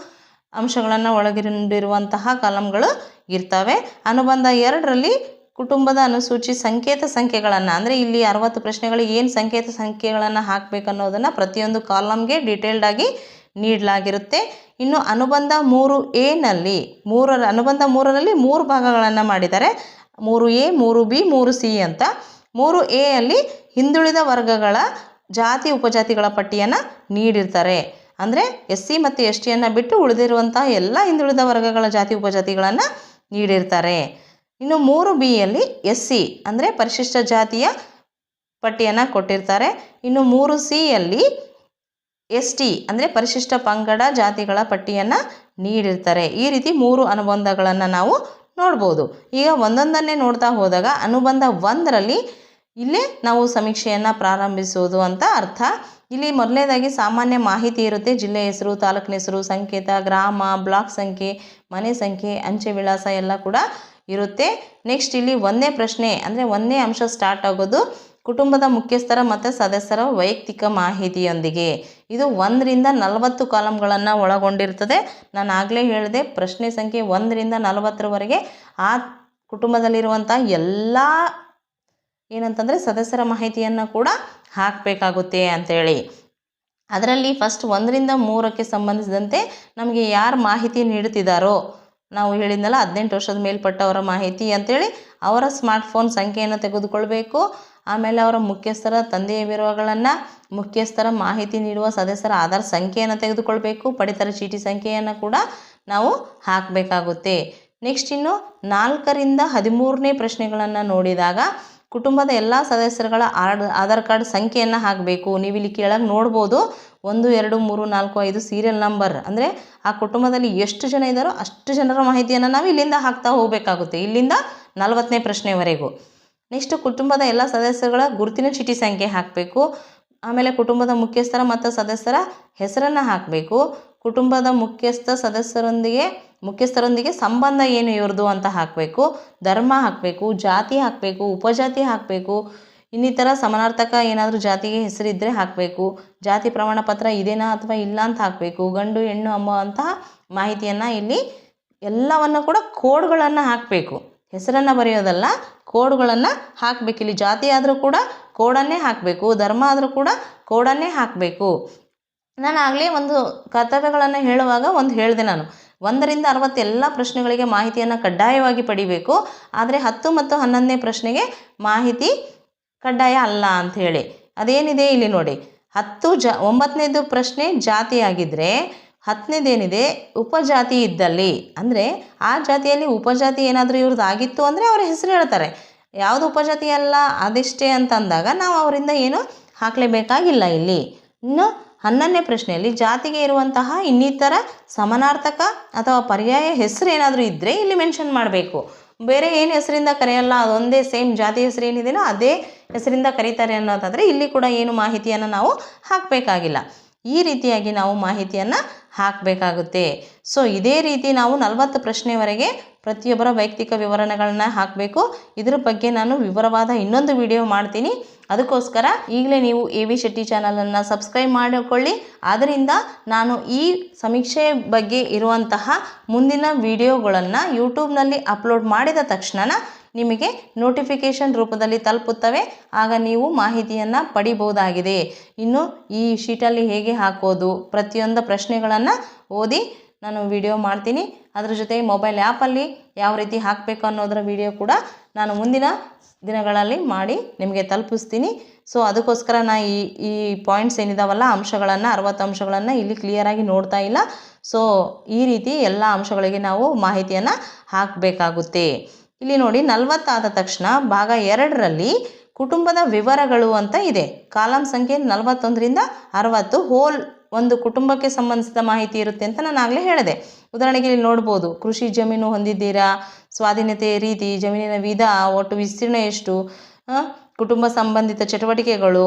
Speaker 1: ಅಂಶಗಳನ್ನು ಒಳಗೊಂಡಿರುವಂತಹ ಕಾಲಮ್ಗಳು ಇರ್ತವೆ. ಅನುಬಂಧ ಎರಡರಲ್ಲಿ ಕುಟುಂಬದ ಅನುಸೂಚಿ ಸಂಕೇತ ಸಂಖ್ಯೆಗಳನ್ನು, ಅಂದರೆ ಇಲ್ಲಿ ಅರವತ್ತು ಪ್ರಶ್ನೆಗಳಿಗೆ ಏನು ಸಂಕೇತ ಸಂಖ್ಯೆಗಳನ್ನು ಹಾಕಬೇಕು ಅನ್ನೋದನ್ನು ಪ್ರತಿಯೊಂದು ಕಾಲಮ್ಗೆ ಡೀಟೇಲ್ಡಾಗಿ ನೀಡಲಾಗಿರುತ್ತೆ. ಇನ್ನು ಅನುಬಂಧ ಮೂರು ಎನಲ್ಲಿ ಮೂರರ, ಅನುಬಂಧ ಮೂರರಲ್ಲಿ ಮೂರು ಭಾಗಗಳನ್ನು ಮಾಡಿದ್ದಾರೆ. ಮೂರು ಎ, ಮೂರು ಬಿ, ಮೂರು ಸಿ ಅಂತ. ಮೂರು ಎ ಅಲ್ಲಿ ಹಿಂದುಳಿದ ವರ್ಗಗಳ ಜಾತಿ, ಉಪಜಾತಿಗಳ ಪಟ್ಟಿಯನ್ನು ನೀಡಿರ್ತಾರೆ. ಅಂದರೆ ಎಸ್ ಸಿ ಮತ್ತು ಎಸ್ ಟಿಯನ್ನು ಬಿಟ್ಟು ಉಳಿದಿರುವಂತಹ ಎಲ್ಲ ಹಿಂದುಳಿದ ವರ್ಗಗಳ ಜಾತಿ, ಉಪಜಾತಿಗಳನ್ನು ನೀಡಿರ್ತಾರೆ. ಇನ್ನು ಮೂರು ಬಿಯಲ್ಲಿ ಎಸ್ ಸಿ, ಅಂದರೆ ಪರಿಶಿಷ್ಟ ಜಾತಿಯ ಪಟ್ಟಿಯನ್ನು ಕೊಟ್ಟಿರ್ತಾರೆ. ಇನ್ನು ಮೂರು ಸಿಯಲ್ಲಿ ಎಸ್ ಟಿ, ಅಂದರೆ ಪರಿಶಿಷ್ಟ ಪಂಗಡ ಜಾತಿಗಳ ಪಟ್ಟಿಯನ್ನು ನೀಡಿರ್ತಾರೆ. ಈ ರೀತಿ ಮೂರು ಅನುಬಂಧಗಳನ್ನು ನಾವು ನೋಡ್ಬೋದು. ಈಗ ಒಂದೊಂದನ್ನೇ ನೋಡ್ತಾ ಹೋದಾಗ ಅನುಬಂಧ ಒಂದರಲ್ಲಿ ಇಲ್ಲೇ ನಾವು ಸಮೀಕ್ಷೆಯನ್ನು ಪ್ರಾರಂಭಿಸುವುದು ಅಂತ ಅರ್ಥ. ಇಲ್ಲಿ ಮೊದಲನೇದಾಗಿ ಸಾಮಾನ್ಯ ಮಾಹಿತಿ ಇರುತ್ತೆ. ಜಿಲ್ಲೆ ಹೆಸರು, ತಾಲೂಕಿನ ಹೆಸರು, ಸಂಕೇತ, ಗ್ರಾಮ, ಬ್ಲಾಕ್ ಸಂಖ್ಯೆ, ಮನೆ ಸಂಖ್ಯೆ, ಅಂಚೆ ವಿಳಾಸ ಎಲ್ಲ ಕೂಡ ಇರುತ್ತೆ. ನೆಕ್ಸ್ಟ್ ಇಲ್ಲಿ ಒಂದೇ ಪ್ರಶ್ನೆ, ಅಂದರೆ ಒಂದೇ ಅಂಶ ಸ್ಟಾರ್ಟ್ ಆಗೋದು. ಕುಟುಂಬದ ಮುಖ್ಯಸ್ಥರ ಮತ್ತು ಸದಸ್ಯರ ವೈಯಕ್ತಿಕ ಮಾಹಿತಿಯೊಂದಿಗೆ. ಇದು ಒಂದರಿಂದ ನಲವತ್ತು ಕಾಲಮ್ಗಳನ್ನು ಒಳಗೊಂಡಿರ್ತದೆ. ನಾನು ಆಗಲೇ ಹೇಳಿದೆ, ಪ್ರಶ್ನೆ ಸಂಖ್ಯೆ ಒಂದರಿಂದ ನಲವತ್ತರವರೆಗೆ ಆ ಕುಟುಂಬದಲ್ಲಿರುವಂಥ ಎಲ್ಲ ಏನಂತಂದರೆ ಸದಸ್ಯರ ಮಾಹಿತಿಯನ್ನು ಕೂಡ ಹಾಕಬೇಕಾಗುತ್ತೆ ಅಂಥೇಳಿ ಅದರಲ್ಲಿ ಫಸ್ಟ್ ಒಂದರಿಂದ ಮೂರಕ್ಕೆ ಸಂಬಂಧಿಸಿದಂತೆ ನಮಗೆ ಯಾರು ಮಾಹಿತಿ ನೀಡುತ್ತಿದ್ದಾರೋ ನಾವು ಹೇಳಿದ್ನಲ್ಲ ಹದಿನೆಂಟು ವರ್ಷದ ಮೇಲ್ಪಟ್ಟವರ ಮಾಹಿತಿ ಅಂತೇಳಿ ಅವರ ಸ್ಮಾರ್ಟ್ಫೋನ್ ಸಂಖ್ಯೆಯನ್ನು ತೆಗೆದುಕೊಳ್ಬೇಕು. ಆಮೇಲೆ ಅವರ ಮುಖ್ಯಸ್ಥರ ತಂದೆಯ ವಿವರಗಳನ್ನು, ಮುಖ್ಯಸ್ಥರ ಮಾಹಿತಿ ನೀಡುವ ಸದಸ್ಯರ ಆಧಾರ್ ಸಂಖ್ಯೆಯನ್ನು ತೆಗೆದುಕೊಳ್ಬೇಕು. ಪಡಿತರ ಚೀಟಿ ಸಂಖ್ಯೆಯನ್ನು ಕೂಡ ನಾವು ಹಾಕಬೇಕಾಗುತ್ತೆ. ನೆಕ್ಸ್ಟ್ ಇನ್ನು ನಾಲ್ಕರಿಂದ ಹದಿಮೂರನೇ ಪ್ರಶ್ನೆಗಳನ್ನು ನೋಡಿದಾಗ ಕುಟುಂಬದ ಎಲ್ಲ ಸದಸ್ಯರುಗಳ ಆಧಾರ್ ಕಾರ್ಡ್ ಸಂಖ್ಯೆಯನ್ನು ಹಾಕಬೇಕು. ನೀವು ಇಲ್ಲಿ ಕೆಳಗೆ ನೋಡ್ಬೋದು. ಒಂದು, ಎರಡು, ಮೂರು, ನಾಲ್ಕು, ಐದು ಸೀರಿಯಲ್ ನಂಬರ್ ಅಂದರೆ ಆ ಕುಟುಂಬದಲ್ಲಿ ಎಷ್ಟು ಜನ ಇದ್ದಾರೋ ಅಷ್ಟು ಜನರ ಮಾಹಿತಿಯನ್ನು ನಾವು ಇಲ್ಲಿಂದ ಹಾಕ್ತಾ ಹೋಗಬೇಕಾಗುತ್ತೆ. ಇಲ್ಲಿಂದ ನಲವತ್ತನೇ ಪ್ರಶ್ನೆವರೆಗೂ. ನೆಕ್ಸ್ಟ್ ಕುಟುಂಬದ ಎಲ್ಲ ಸದಸ್ಯರುಗಳ ಗುರುತಿನ ಚೀಟಿ ಸಂಖ್ಯೆ ಹಾಕಬೇಕು. ಆಮೇಲೆ ಕುಟುಂಬದ ಮುಖ್ಯಸ್ಥರ ಮತ್ತು ಸದಸ್ಯರ ಹೆಸರನ್ನು ಹಾಕಬೇಕು. ಕುಟುಂಬದ ಮುಖ್ಯಸ್ಥ ಸದಸ್ಯರೊಂದಿಗೆ, ಮುಖ್ಯಸ್ಥರೊಂದಿಗೆ ಸಂಬಂಧ ಏನು ಇವ್ರದ್ದು ಅಂತ ಹಾಕಬೇಕು. ಧರ್ಮ ಹಾಕಬೇಕು, ಜಾತಿ ಹಾಕಬೇಕು, ಉಪಜಾತಿ ಹಾಕಬೇಕು. ಇನ್ನಿತರ ಸಮಾನಾರ್ಥಕ ಏನಾದರೂ ಜಾತಿಗೆ ಹೆಸರಿದ್ದರೆ ಹಾಕಬೇಕು. ಜಾತಿ ಪ್ರಮಾಣ ಪತ್ರ ಇದೇನಾ ಅಥವಾ ಇಲ್ಲ ಅಂತ ಹಾಕಬೇಕು. ಗಂಡು, ಹೆಣ್ಣು ಅಂಬುವಂತಹ ಮಾಹಿತಿಯನ್ನು ಇಲ್ಲಿ ಎಲ್ಲವನ್ನು ಕೂಡ ಕೋಡ್ಗಳನ್ನು ಹಾಕಬೇಕು. ಹೆಸರನ್ನು ಬರೆಯೋದಲ್ಲ, ಕೋಡ್ಗಳನ್ನು ಹಾಕಬೇಕು. ಇಲ್ಲಿ ಜಾತಿ ಆದರೂ ಕೂಡ ಕೋಡನ್ನೇ ಹಾಕಬೇಕು. ಧರ್ಮ ಆದರೂ ಕೂಡ ಕೋಡನ್ನೇ ಹಾಕಬೇಕು. ನಾನು ಆಗಲೇ ಒಂದು ಕರ್ತವ್ಯಗಳನ್ನು ಹೇಳುವಾಗ ಒಂದು ಹೇಳಿದೆ ನಾನು. ಒಂದರಿಂದ ಅರವತ್ತು ಎಲ್ಲ ಪ್ರಶ್ನೆಗಳಿಗೆ ಮಾಹಿತಿಯನ್ನು ಕಡ್ಡಾಯವಾಗಿ ಪಡಿಬೇಕು. ಆದರೆ ಹತ್ತು ಮತ್ತು ಹನ್ನೊಂದನೇ ಪ್ರಶ್ನೆಗೆ ಮಾಹಿತಿ ಕಡ್ಡಾಯ ಅಲ್ಲ ಅಂತ ಹೇಳಿ. ಅದೇನಿದೆ ಇಲ್ಲಿ ನೋಡಿ. ಹತ್ತು ಜ, ಒಂಬತ್ತನೇದು ಪ್ರಶ್ನೆ ಜಾತಿಯಾಗಿದ್ದರೆ ಹತ್ತನೇದೇನಿದೆ? ಉಪಜಾತಿ ಇದ್ದಲ್ಲಿ. ಅಂದರೆ ಆ ಜಾತಿಯಲ್ಲಿ ಉಪಜಾತಿ ಏನಾದರೂ ಇವ್ರದ್ದು ಆಗಿತ್ತು ಅಂದರೆ ಅವರ ಹೆಸರು ಹೇಳ್ತಾರೆ. ಯಾವುದು ಉಪಜಾತಿ ಅಲ್ಲ? ಅದಿಷ್ಟೇ ಅಂತಂದಾಗ ನಾವು ಅವರಿಂದ ಏನು ಹಾಕಲೇಬೇಕಾಗಿಲ್ಲ ಇಲ್ಲಿ. ಇನ್ನು ಹನ್ನೊಂದನೇ ಪ್ರಶ್ನೆಯಲ್ಲಿ ಜಾತಿಗೆ ಇರುವಂತಹ ಇನ್ನಿತರ ಸಮಾನಾರ್ಥಕ ಅಥವಾ ಪರ್ಯಾಯ ಹೆಸರು ಏನಾದರೂ ಇದ್ದರೆ ಇಲ್ಲಿ ಮೆನ್ಷನ್ ಮಾಡಬೇಕು. ಬೇರೆ ಏನು ಹೆಸರಿಂದ ಕರೆಯಲ್ಲ, ಅದೊಂದೇ ಸೇಮ್ ಜಾತಿ ಹೆಸರು ಏನಿದೆಯೋ ಅದೇ ಹೆಸರಿಂದ ಕರೀತಾರೆ ಅನ್ನೋದಾದರೆ ಇಲ್ಲಿ ಕೂಡ ಏನು ಮಾಹಿತಿಯನ್ನು ನಾವು ಹಾಕಬೇಕಾಗಿಲ್ಲ. ಈ ರೀತಿಯಾಗಿ ನಾವು ಮಾಹಿತಿಯನ್ನು ಹಾಕಬೇಕಾಗುತ್ತೆ. ಸೊ ಇದೇ ರೀತಿ ನಾವು ನಲವತ್ತು ಪ್ರಶ್ನೆವರೆಗೆ ಪ್ರತಿಯೊಬ್ಬರ ವೈಯಕ್ತಿಕ ವಿವರಣೆಗಳನ್ನ ಹಾಕಬೇಕು. ಇದ್ರ ಬಗ್ಗೆ ನಾನು ವಿವರವಾದ ಇನ್ನೊಂದು ವಿಡಿಯೋ ಮಾಡ್ತೀನಿ. ಅದಕ್ಕೋಸ್ಕರ ಈಗಲೇ ನೀವು ಎ ವಿ ಶೆಟ್ಟಿ ಚಾನಲನ್ನು ಸಬ್ಸ್ಕ್ರೈಬ್ ಮಾಡಿಕೊಳ್ಳಿ. ಆದ್ದರಿಂದ ನಾನು ಈ ಸಮೀಕ್ಷೆ ಬಗ್ಗೆ ಇರುವಂತಹ ಮುಂದಿನ ವಿಡಿಯೋಗಳನ್ನು ಯೂಟ್ಯೂಬ್ನಲ್ಲಿ ಅಪ್ಲೋಡ್ ಮಾಡಿದ ತಕ್ಷಣ ನಿಮಗೆ ನೋಟಿಫಿಕೇಷನ್ ರೂಪದಲ್ಲಿ ತಲುಪುತ್ತವೆ. ಆಗ ನೀವು ಮಾಹಿತಿಯನ್ನು ಪಡಿಬಹುದಾಗಿದೆ. ಇನ್ನು ಈ ಶೀಟಲ್ಲಿ ಹೇಗೆ ಹಾಕೋದು ಪ್ರತಿಯೊಂದು ಪ್ರಶ್ನೆಗಳನ್ನು ಓದಿ ನಾನು ವಿಡಿಯೋ ಮಾಡ್ತೀನಿ. ಅದರ ಜೊತೆ ಮೊಬೈಲ್ ಆ್ಯಪಲ್ಲಿ ಯಾವ ರೀತಿ ಹಾಕಬೇಕು ಅನ್ನೋದರ ವಿಡಿಯೋ ಕೂಡ ನಾನು ಮುಂದಿನ ದಿನಗಳಲ್ಲಿ ಮಾಡಿ ನಿಮಗೆ ತಲುಪಿಸ್ತೀನಿ. ಸೊ ಅದಕ್ಕೋಸ್ಕರ ನಾನು ಈ ಈ ಪಾಯಿಂಟ್ಸ್ ಏನಿದಾವಲ್ಲ, ಅಂಶಗಳನ್ನು, ಅರವತ್ತು ಅಂಶಗಳನ್ನು ಇಲ್ಲಿ ಕ್ಲಿಯರಾಗಿ ನೋಡ್ತಾ ಇಲ್ಲ. ಸೊ ಈ ರೀತಿ ಎಲ್ಲ ಅಂಶಗಳಿಗೆ ನಾವು ಮಾಹಿತಿಯನ್ನು ಹಾಕಬೇಕಾಗುತ್ತೆ. ಇಲ್ಲಿ ನೋಡಿ, ನಲವತ್ತಾದ ತಕ್ಷಣ ಭಾಗ ಎರಡರಲ್ಲಿ ಕುಟುಂಬದ ವಿವರಗಳು ಅಂತ ಇದೆ. ಕಾಲಂ ಸಂಖ್ಯೆ ನಲವತ್ತೊಂದರಿಂದ ಅರವತ್ತು. ಹೋಲ್ ಒಂದು ಕುಟುಂಬಕ್ಕೆ ಸಂಬಂಧಿಸಿದ ಮಾಹಿತಿ ಇರುತ್ತೆ ಅಂತ ನಾನು ಆಗಲೇ ಹೇಳಿದೆ. ಉದಾಹರಣೆಗೆ ಇಲ್ಲಿ ನೋಡ್ಬೋದು, ಕೃಷಿ ಜಮೀನು ಹೊಂದಿದ್ದೀರಾ? ಸ್ವಾಧೀನತೆ ರೀತಿ, ಜಮೀನಿನ ವಿಧ, ಒಟ್ಟು ವಿಸ್ತೀರ್ಣ ಎಷ್ಟು? ಕುಟುಂಬ ಸಂಬಂಧಿತ ಚಟುವಟಿಕೆಗಳು,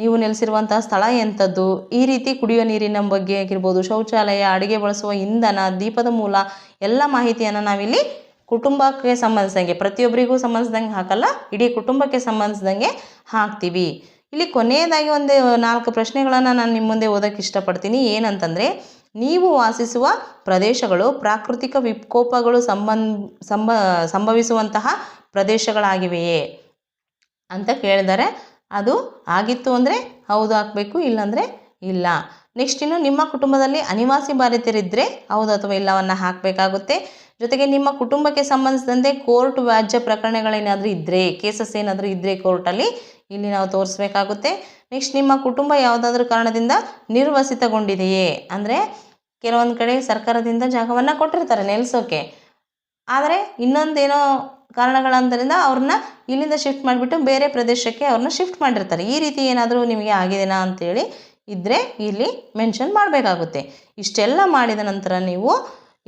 Speaker 1: ನೀವು ನೆಲೆಸಿರುವಂತಹ ಸ್ಥಳ ಎಂಥದ್ದು? ಈ ರೀತಿ ಕುಡಿಯುವ ನೀರಿನ ಬಗ್ಗೆ ಆಗಿರ್ಬೋದು, ಶೌಚಾಲಯ, ಅಡುಗೆ ಬಳಸುವ ಇಂಧನ, ದೀಪದ ಮೂಲ, ಎಲ್ಲ ಮಾಹಿತಿಯನ್ನು ನಾವಿಲ್ಲಿ ಕುಟುಂಬಕ್ಕೆ ಸಂಬಂಧಿಸಿದಂಗೆ, ಪ್ರತಿಯೊಬ್ಬರಿಗೂ ಸಂಬಂಧಿಸಿದಂಗೆ ಹಾಕಲ್ಲ, ಇಡೀ ಕುಟುಂಬಕ್ಕೆ ಸಂಬಂಧಿಸಿದಂಗೆ ಹಾಕ್ತೀವಿ. ಇಲ್ಲಿ ಕೊನೆಯದಾಗಿ ಒಂದು ನಾಲ್ಕು ಪ್ರಶ್ನೆಗಳನ್ನು ನಾನು ನಿಮ್ಮ ಮುಂದೆ ಓದೋಕ್ಕೆ ಇಷ್ಟಪಡ್ತೀನಿ. ಏನಂತಂದರೆ ನೀವು ವಾಸಿಸುವ ಪ್ರದೇಶಗಳು ಪ್ರಾಕೃತಿಕ ವಿಕೋಪಗಳು ಸಂಬಂಧ, ಸಂಬ, ಸಂಭವಿಸುವಂತಹ ಪ್ರದೇಶಗಳಾಗಿವೆಯೇ ಅಂತ ಕೇಳಿದರೆ ಅದು ಆಗಿತ್ತು ಅಂದರೆ ಹೌದು ಹಾಕಬೇಕು ಇಲ್ಲಾಂದರೆ ಇಲ್ಲ. ನೆಕ್ಸ್ಟ್ ಇನ್ನು ನಿಮ್ಮ ಕುಟುಂಬದಲ್ಲಿ ಅನಿವಾಸಿ ಬಾಧಿತರಿದ್ದರೆ ಹೌದು ಅಥವಾ ಇಲ್ಲವನ್ನು ಹಾಕಬೇಕಾಗುತ್ತೆ. ಜೊತೆಗೆ ನಿಮ್ಮ ಕುಟುಂಬಕ್ಕೆ ಸಂಬಂಧಿಸಿದಂತೆ ಕೋರ್ಟ್ ವ್ಯಾಜ್ಯ ಪ್ರಕರಣಗಳೇನಾದರೂ ಇದ್ದರೆ ಕೇಸಸ್ ಏನಾದರೂ ಇದ್ದರೆ ಕೋರ್ಟಲ್ಲಿ ಇಲ್ಲಿ ನಾವು ತೋರಿಸ್ಬೇಕಾಗುತ್ತೆ. ನೆಕ್ಸ್ಟ್ ನಿಮ್ಮ ಕುಟುಂಬ ಯಾವುದಾದ್ರೂ ಕಾರಣದಿಂದ ನಿರ್ವಸಿತಗೊಂಡಿದೆಯೇ? ಅಂದರೆ ಕೆಲವೊಂದು ಕಡೆ ಸರ್ಕಾರದಿಂದ ಜಾಗವನ್ನು ಕೊಟ್ಟಿರ್ತಾರೆ ನೆಲೆಸೋಕೆ. ಆದರೆ ಇನ್ನೊಂದೇನೋ ಕಾರಣಗಳಂದರಿಂದ ಅವ್ರನ್ನ ಇಲ್ಲಿಂದ ಶಿಫ್ಟ್ ಮಾಡಿಬಿಟ್ಟು ಬೇರೆ ಪ್ರದೇಶಕ್ಕೆ ಅವ್ರನ್ನ ಶಿಫ್ಟ್ ಮಾಡಿರ್ತಾರೆ. ಈ ರೀತಿ ಏನಾದರೂ ನಿಮಗೆ ಆಗಿದೆನಾ ಅಂತೇಳಿ ಇದ್ದರೆ ಇಲ್ಲಿ ಮೆನ್ಷನ್ ಮಾಡಬೇಕಾಗುತ್ತೆ. ಇಷ್ಟೆಲ್ಲ ಮಾಡಿದ ನಂತರ ನೀವು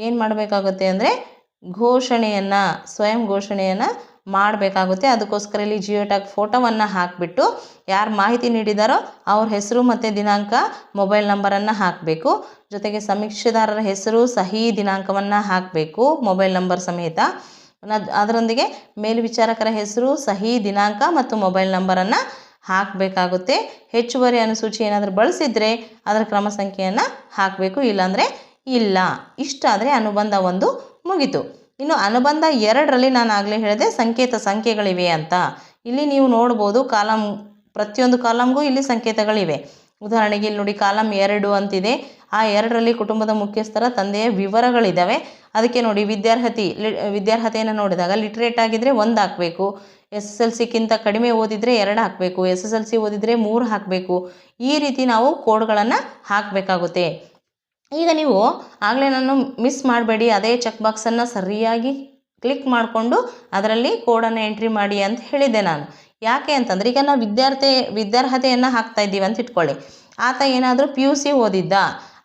Speaker 1: ಏನು ಮಾಡಬೇಕಾಗುತ್ತೆ ಅಂದರೆ ಘೋಷಣೆಯನ್ನು, ಸ್ವಯಂ ಘೋಷಣೆಯನ್ನು ಮಾಡಬೇಕಾಗುತ್ತೆ. ಅದಕ್ಕೋಸ್ಕರ ಇಲ್ಲಿ ಜಿಯೋ ಫೋಟೋವನ್ನು ಹಾಕಿಬಿಟ್ಟು ಯಾರು ಮಾಹಿತಿ ನೀಡಿದಾರೋ ಅವ್ರ ಹೆಸರು ಮತ್ತು ದಿನಾಂಕ, ಮೊಬೈಲ್ ನಂಬರನ್ನು ಹಾಕಬೇಕು. ಜೊತೆಗೆ ಸಮೀಕ್ಷೆದಾರರ ಹೆಸರು, ಸಹಿ, ದಿನಾಂಕವನ್ನು ಹಾಕಬೇಕು, ಮೊಬೈಲ್ ನಂಬರ್ ಸಮೇತ. ಅದರೊಂದಿಗೆ ಮೇಲ್ವಿಚಾರಕರ ಹೆಸರು, ಸಹಿ, ದಿನಾಂಕ ಮತ್ತು ಮೊಬೈಲ್ ನಂಬರನ್ನು ಹಾಕಬೇಕಾಗುತ್ತೆ. ಹೆಚ್ಚುವರಿ ಅನುಸೂಚಿ ಏನಾದರೂ ಬಳಸಿದರೆ ಅದರ ಕ್ರಮ ಸಂಖ್ಯೆಯನ್ನು ಹಾಕಬೇಕು, ಇಲ್ಲಾಂದರೆ ಇಲ್ಲ. ಇಷ್ಟಾದರೆ ಅನುಬಂಧ ಒಂದು ಮುಗಿತು. ಇನ್ನು ಅನುಬಂಧ ಎರಡರಲ್ಲಿ ನಾನು ಆಗಲೇ ಹೇಳಿದೆ, ಸಂಕೇತ ಸಂಖ್ಯೆಗಳಿವೆ ಅಂತ. ಇಲ್ಲಿ ನೀವು ನೋಡ್ಬೋದು ಕಾಲಮ್ ಪ್ರತಿಯೊಂದು ಕಾಲಮ್ಗೂ ಇಲ್ಲಿ ಸಂಕೇತಗಳಿವೆ. ಉದಾಹರಣೆಗೆ ಇಲ್ಲಿ ನೋಡಿ ಕಾಲಮ್ ಎರಡು ಅಂತಿದೆ. ಆ ಎರಡರಲ್ಲಿ ಕುಟುಂಬದ ಮುಖ್ಯಸ್ಥರ ತಂದೆಯ ವಿವರಗಳಿದ್ದಾವೆ ಅದಕ್ಕೆ ನೋಡಿ ವಿದ್ಯಾರ್ಹತಿ ವಿದ್ಯಾರ್ಹತೆಯನ್ನು ನೋಡಿದಾಗ ಲಿಟ್ರೇಟ್ ಆಗಿದ್ದರೆ ಒಂದು ಹಾಕಬೇಕು. ಎಸ್ ಎಸ್ ಎಲ್ ಸಿಗಿಂತ ಕಡಿಮೆ ಓದಿದರೆ ಎರಡು ಹಾಕಬೇಕು, ಎಸ್ ಎಸ್ ಎಲ್ ಸಿ ಓದಿದರೆ ಮೂರು ಹಾಕಬೇಕು. ಈ ರೀತಿ ನಾವು ಕೋಡ್ಗಳನ್ನು ಹಾಕಬೇಕಾಗುತ್ತೆ. ಈಗ ನೀವು ಆಗಲೇ ನಾನು ಮಿಸ್ ಮಾಡಬೇಡಿ, ಅದೇ ಚೆಕ್ ಬಾಕ್ಸನ್ನು ಸರಿಯಾಗಿ ಕ್ಲಿಕ್ ಮಾಡಿಕೊಂಡು ಅದರಲ್ಲಿ ಕೋಡನ್ನು ಎಂಟ್ರಿ ಮಾಡಿ ಅಂತ ಹೇಳಿದ್ದೆ ನಾನು. ಯಾಕೆ ಅಂತಂದರೆ, ಈಗ ನಾವು ವಿದ್ಯಾರ್ಥಿ ವಿದ್ಯಾರ್ಹತೆಯನ್ನು ಹಾಕ್ತಾ ಇದ್ದೀವಿ ಅಂತ ಇಟ್ಕೊಳ್ಳಿ. ಆತ ಏನಾದರೂ ಪಿ ಯು ಸಿ ಓದಿದ್ದ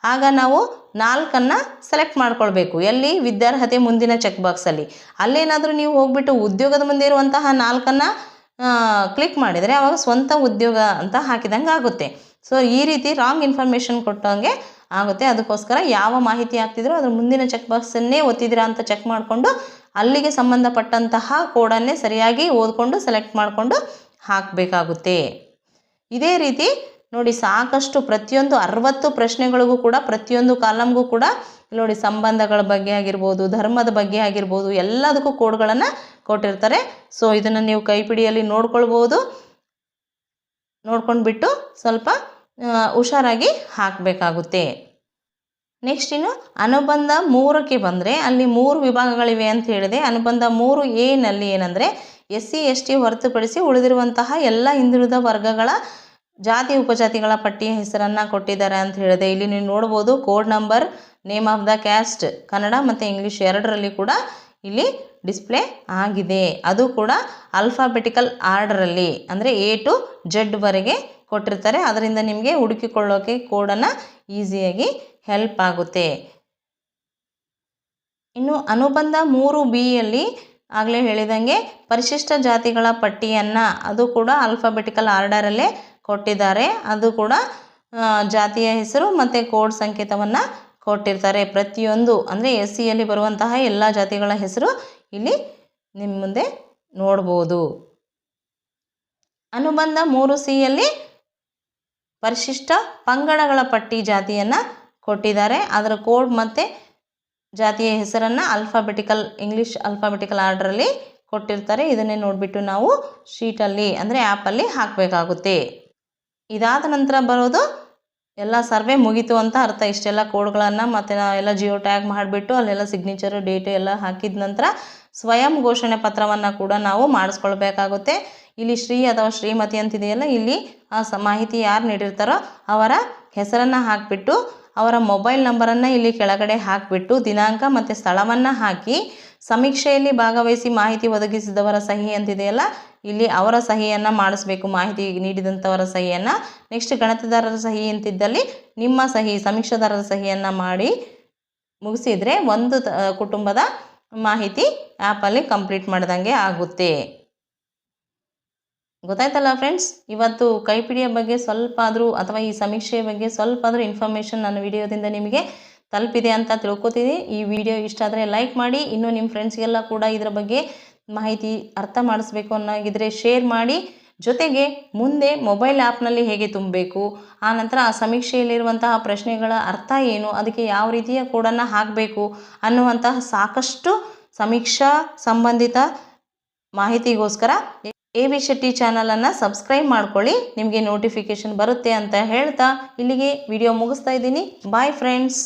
Speaker 1: ಆಗ ನಾವು ನಾಲ್ಕನ್ನು ಸೆಲೆಕ್ಟ್ ಮಾಡ್ಕೊಳ್ಬೇಕು. ಎಲ್ಲಿ? ವಿದ್ಯಾರ್ಹತೆ ಮುಂದಿನ ಚೆಕ್ ಬಾಕ್ಸಲ್ಲಿ ಅಲ್ಲೇನಾದರೂ ನೀವು ಹೋಗ್ಬಿಟ್ಟು ಉದ್ಯೋಗದ ಮುಂದೆ ಇರುವಂತಹ ನಾಲ್ಕನ್ನು ಕ್ಲಿಕ್ ಮಾಡಿದರೆ ಆವಾಗ ಸ್ವಂತ ಉದ್ಯೋಗ ಅಂತ ಹಾಕಿದಂಗೆ ಆಗುತ್ತೆ. ಸೊ ಈ ರೀತಿ ರಾಂಗ್ ಇನ್ಫಾರ್ಮೇಷನ್ ಕೊಟ್ಟಂಗೆ ಆಗುತ್ತೆ. ಅದಕ್ಕೋಸ್ಕರ ಯಾವ ಮಾಹಿತಿ ಹಾಕ್ತಿದ್ರು ಅದ್ರ ಮುಂದಿನ ಚೆಕ್ ಬಾಕ್ಸನ್ನೇ ಒತ್ತಿದ್ದೀರಾ ಅಂತ ಚೆಕ್ ಮಾಡಿಕೊಂಡು ಅಲ್ಲಿಗೆ ಸಂಬಂಧಪಟ್ಟಂತಹ ಕೋಡನ್ನೇ ಸರಿಯಾಗಿ ಓದ್ಕೊಂಡು ಸೆಲೆಕ್ಟ್ ಮಾಡಿಕೊಂಡು ಹಾಕಬೇಕಾಗುತ್ತೆ. ಇದೇ ರೀತಿ ನೋಡಿ, ಸಾಕಷ್ಟು ಪ್ರತಿಯೊಂದು ಅರವತ್ತು ಪ್ರಶ್ನೆಗಳಿಗೂ ಕೂಡ, ಪ್ರತಿಯೊಂದು ಕಾಲಮ್ಗೂ ಕೂಡ, ನೋಡಿ, ಸಂಬಂಧಗಳ ಬಗ್ಗೆ ಆಗಿರ್ಬೋದು, ಧರ್ಮದ ಬಗ್ಗೆ ಆಗಿರ್ಬೋದು, ಎಲ್ಲದಕ್ಕೂ ಕೋಡ್ಗಳನ್ನು ಕೊಟ್ಟಿರ್ತಾರೆ. ಸೊ ಇದನ್ನು ನೀವು ಕೈಪಿಡಿಯಲ್ಲಿ ನೋಡ್ಕೊಳ್ಬೋದು. ನೋಡ್ಕೊಂಡು ಬಿಟ್ಟು ಸ್ವಲ್ಪ ಹುಷಾರಾಗಿ ಹಾಕಬೇಕಾಗುತ್ತೆ. ನೆಕ್ಸ್ಟ್ ಇನ್ನು, ಅನುಬಂಧ ಮೂರಕ್ಕೆ ಬಂದರೆ, ಅಲ್ಲಿ ಮೂರು ವಿಭಾಗಗಳಿವೆ ಅಂತ ಹೇಳಿದೆ. ಅನುಬಂಧ ಮೂರು ಎನಲ್ಲಿ ಏನಂದರೆ ಎಸ್ ಸಿ ಎಸ್ ಟಿ ಹೊರತುಪಡಿಸಿ ಉಳಿದಿರುವಂತಹ ಎಲ್ಲ ಹಿಂದುಳಿದ ವರ್ಗಗಳ ಜಾತಿ ಉಪಜಾತಿಗಳ ಪಟ್ಟಿಯ ಹೆಸರನ್ನು ಕೊಟ್ಟಿದ್ದಾರೆ ಅಂತ ಹೇಳಿದೆ. ಇಲ್ಲಿ ನೀವು ನೋಡ್ಬೋದು code number, name of the caste Kannada ಮತ್ತು ಇಂಗ್ಲೀಷ್ ಎರಡರಲ್ಲಿ ಕೂಡ ಇಲ್ಲಿ ಡಿಸ್ಪ್ಲೇ ಆಗಿದೆ. ಅದು ಕೂಡ ಅಲ್ಫಾಬೆಟಿಕಲ್ ಆರ್ಡರಲ್ಲಿ ಅಂದರೆ ಎ ಟು ಜೆಡ್ವರೆಗೆ ಕೊಟ್ಟಿರ್ತಾರೆ. ಅದರಿಂದ ನಿಮಗೆ ಹುಡುಕಿಕೊಳ್ಳೋಕೆ ಕೋಡನ್ನು ಈಸಿಯಾಗಿ ಹೆಲ್ಪ್ ಆಗುತ್ತೆ. ಇನ್ನು ಅನುಬಂಧ ಮೂರು ಬಿಯಲ್ಲಿ ಆಗಲೇ ಹೇಳಿದಂಗೆ ಪರಿಶಿಷ್ಟ ಜಾತಿಗಳ ಪಟ್ಟಿಯನ್ನು ಅದು ಕೂಡ ಅಲ್ಫಾಬೆಟಿಕಲ್ ಆರ್ಡರಲ್ಲೇ ಕೊಟ್ಟಿದ್ದಾರೆ. ಅದು ಕೂಡ ಜಾತಿಯ ಹೆಸರು ಮತ್ತು ಕೋಡ್ ಸಂಕೇತವನ್ನು ಕೊಟ್ಟಿರ್ತಾರೆ. ಪ್ರತಿಯೊಂದು, ಅಂದರೆ ಎಸ್ ಸಿಯಲ್ಲಿ ಬರುವಂತಹ ಎಲ್ಲ ಜಾತಿಗಳ ಹೆಸರು ಇಲ್ಲಿ ನಿಮ್ಮ ಮುಂದೆ ನೋಡ್ಬೋದು. ಅನುಬಂಧ ಮೂರು ಸಿಯಲ್ಲಿ ಪರಿಶಿಷ್ಟ ಪಂಗಡಗಳ ಪಟ್ಟಿ ಜಾತಿಯನ್ನು ಕೊಟ್ಟಿದ್ದಾರೆ. ಅದರ ಕೋಡ್ ಮತ್ತು ಜಾತಿಯ ಹೆಸರನ್ನು ಅಲ್ಫಾಬೆಟಿಕಲ್ ಇಂಗ್ಲೀಷ್ ಅಲ್ಫಾಬೆಟಿಕಲ್ ಆರ್ಡ್ರಲ್ಲಿ ಕೊಟ್ಟಿರ್ತಾರೆ. ಇದನ್ನೇ ನೋಡಿಬಿಟ್ಟು ನಾವು ಶೀಟಲ್ಲಿ, ಅಂದರೆ ಆ್ಯಪಲ್ಲಿ ಹಾಕಬೇಕಾಗುತ್ತೆ. ಇದಾದ ನಂತರ ಬರೋದು ಎಲ್ಲ ಸರ್ವೆ ಮುಗಿತು ಅಂತ ಅರ್ಥ. ಇಷ್ಟೆಲ್ಲ ಕೋಡ್ಗಳನ್ನು ಮತ್ತು ಎಲ್ಲ ಜಿಯೋ ಟ್ಯಾಗ್ ಮಾಡಿಬಿಟ್ಟು ಅಲ್ಲೆಲ್ಲ ಸಿಗ್ನೇಚರು ಡೇಟು ಎಲ್ಲ ಹಾಕಿದ ನಂತರ ಸ್ವಯಂ ಘೋಷಣೆ ಪತ್ರವನ್ನು ಕೂಡ ನಾವು ಮಾಡಿಸ್ಕೊಳ್ಬೇಕಾಗುತ್ತೆ. ಇಲ್ಲಿ ಶ್ರೀ ಅಥವಾ ಶ್ರೀಮತಿ ಅಂತಿದೆಯಲ್ಲ, ಇಲ್ಲಿ ಆ ಸ ಮಾಹಿತಿ ಯಾರು ನೀಡಿರ್ತಾರೋ ಅವರ ಹೆಸರನ್ನು ಹಾಕಿಬಿಟ್ಟು ಅವರ ಮೊಬೈಲ್ ನಂಬರನ್ನು ಇಲ್ಲಿ ಕೆಳಗಡೆ ಹಾಕಿಬಿಟ್ಟು ದಿನಾಂಕ ಮತ್ತು ಸ್ಥಳವನ್ನು ಹಾಕಿ ಸಮೀಕ್ಷೆಯಲ್ಲಿ ಭಾಗವಹಿಸಿ ಮಾಹಿತಿ ಒದಗಿಸಿದವರ ಸಹಿ ಅಂತಿದೆಯಲ್ಲ ಇಲ್ಲಿ ಅವರ ಸಹಿಯನ್ನು ಮಾಡಿಸ್ಬೇಕು, ಮಾಹಿತಿ ನೀಡಿದಂಥವರ ಸಹಿಯನ್ನು. ನೆಕ್ಸ್ಟ್ ಗಣತಿದಾರರ ಸಹಿ ಅಂತಿದ್ದಲ್ಲಿ ನಿಮ್ಮ ಸಹಿ, ಸಮೀಕ್ಷಾದಾರರ ಸಹಿಯನ್ನು ಮಾಡಿ ಮುಗಿಸಿದರೆ ಒಂದು ಕುಟುಂಬದ ಮಾಹಿತಿ ಆ್ಯಪಲ್ಲಿ ಕಂಪ್ಲೀಟ್ ಮಾಡ್ದಂಗೆ ಆಗುತ್ತೆ. ಗೊತ್ತಾಯ್ತಲ್ಲ ಫ್ರೆಂಡ್ಸ್ ಇವತ್ತು ಕೈಪಿಡಿಯ ಬಗ್ಗೆ ಸ್ವಲ್ಪ ಆದರೂ ಅಥವಾ ಈ ಸಮೀಕ್ಷೆಯ ಬಗ್ಗೆ ಸ್ವಲ್ಪ ಆದರೂ ಇನ್ಫಾರ್ಮೇಷನ್ ನನ್ನ ವಿಡಿಯೋದಿಂದ ನಿಮಗೆ ತಲುಪಿದೆ ಅಂತ ತಿಳ್ಕೊತೀನಿ. ಈ ವಿಡಿಯೋ ಇಷ್ಟ ಆದರೆ ಲೈಕ್ ಮಾಡಿ. ಇನ್ನು ನಿಮ್ಮ ಫ್ರೆಂಡ್ಸ್ಗೆಲ್ಲ ಕೂಡ ಇದರ ಬಗ್ಗೆ ಮಾಹಿತಿ ಅರ್ಥ ಮಾಡಿಸ್ಬೇಕು ಅನ್ನೋಗಿದ್ರೆ ಶೇರ್ ಮಾಡಿ, ಜೊತೆಗೆ ಮುಂದೆ ಮೊಬೈಲ್ ಆ್ಯಪ್ನಲ್ಲಿ ಹೇಗೆ ತುಂಬಬೇಕು ಆನಂತರ ಆ ಸಮೀಕ್ಷೆಯಲ್ಲಿರುವಂತಹ ಪ್ರಶ್ನೆಗಳ ಅರ್ಥ ಏನು, ಅದಕ್ಕೆ ಯಾವ ರೀತಿಯ ಕೋಡನ್ನು ಹಾಕಬೇಕು ಅನ್ನುವಂತಹ ಸಾಕಷ್ಟು ಸಮೀಕ್ಷಾ ಸಂಬಂಧಿತ ಮಾಹಿತಿಗೋಸ್ಕರ ಎ ವಿ ಶೆಟ್ಟಿ ಚಾನಲನ್ನು ಸಬ್ಸ್ಕ್ರೈಬ್ ಮಾಡ್ಕೊಳ್ಳಿ, ನಿಮಗೆ ನೋಟಿಫಿಕೇಷನ್ ಬರುತ್ತೆ ಅಂತ ಹೇಳ್ತಾ ಇಲ್ಲಿಗೆ ವಿಡಿಯೋ ಮುಗಿಸ್ತಾ ಇದ್ದೀನಿ. Bye friends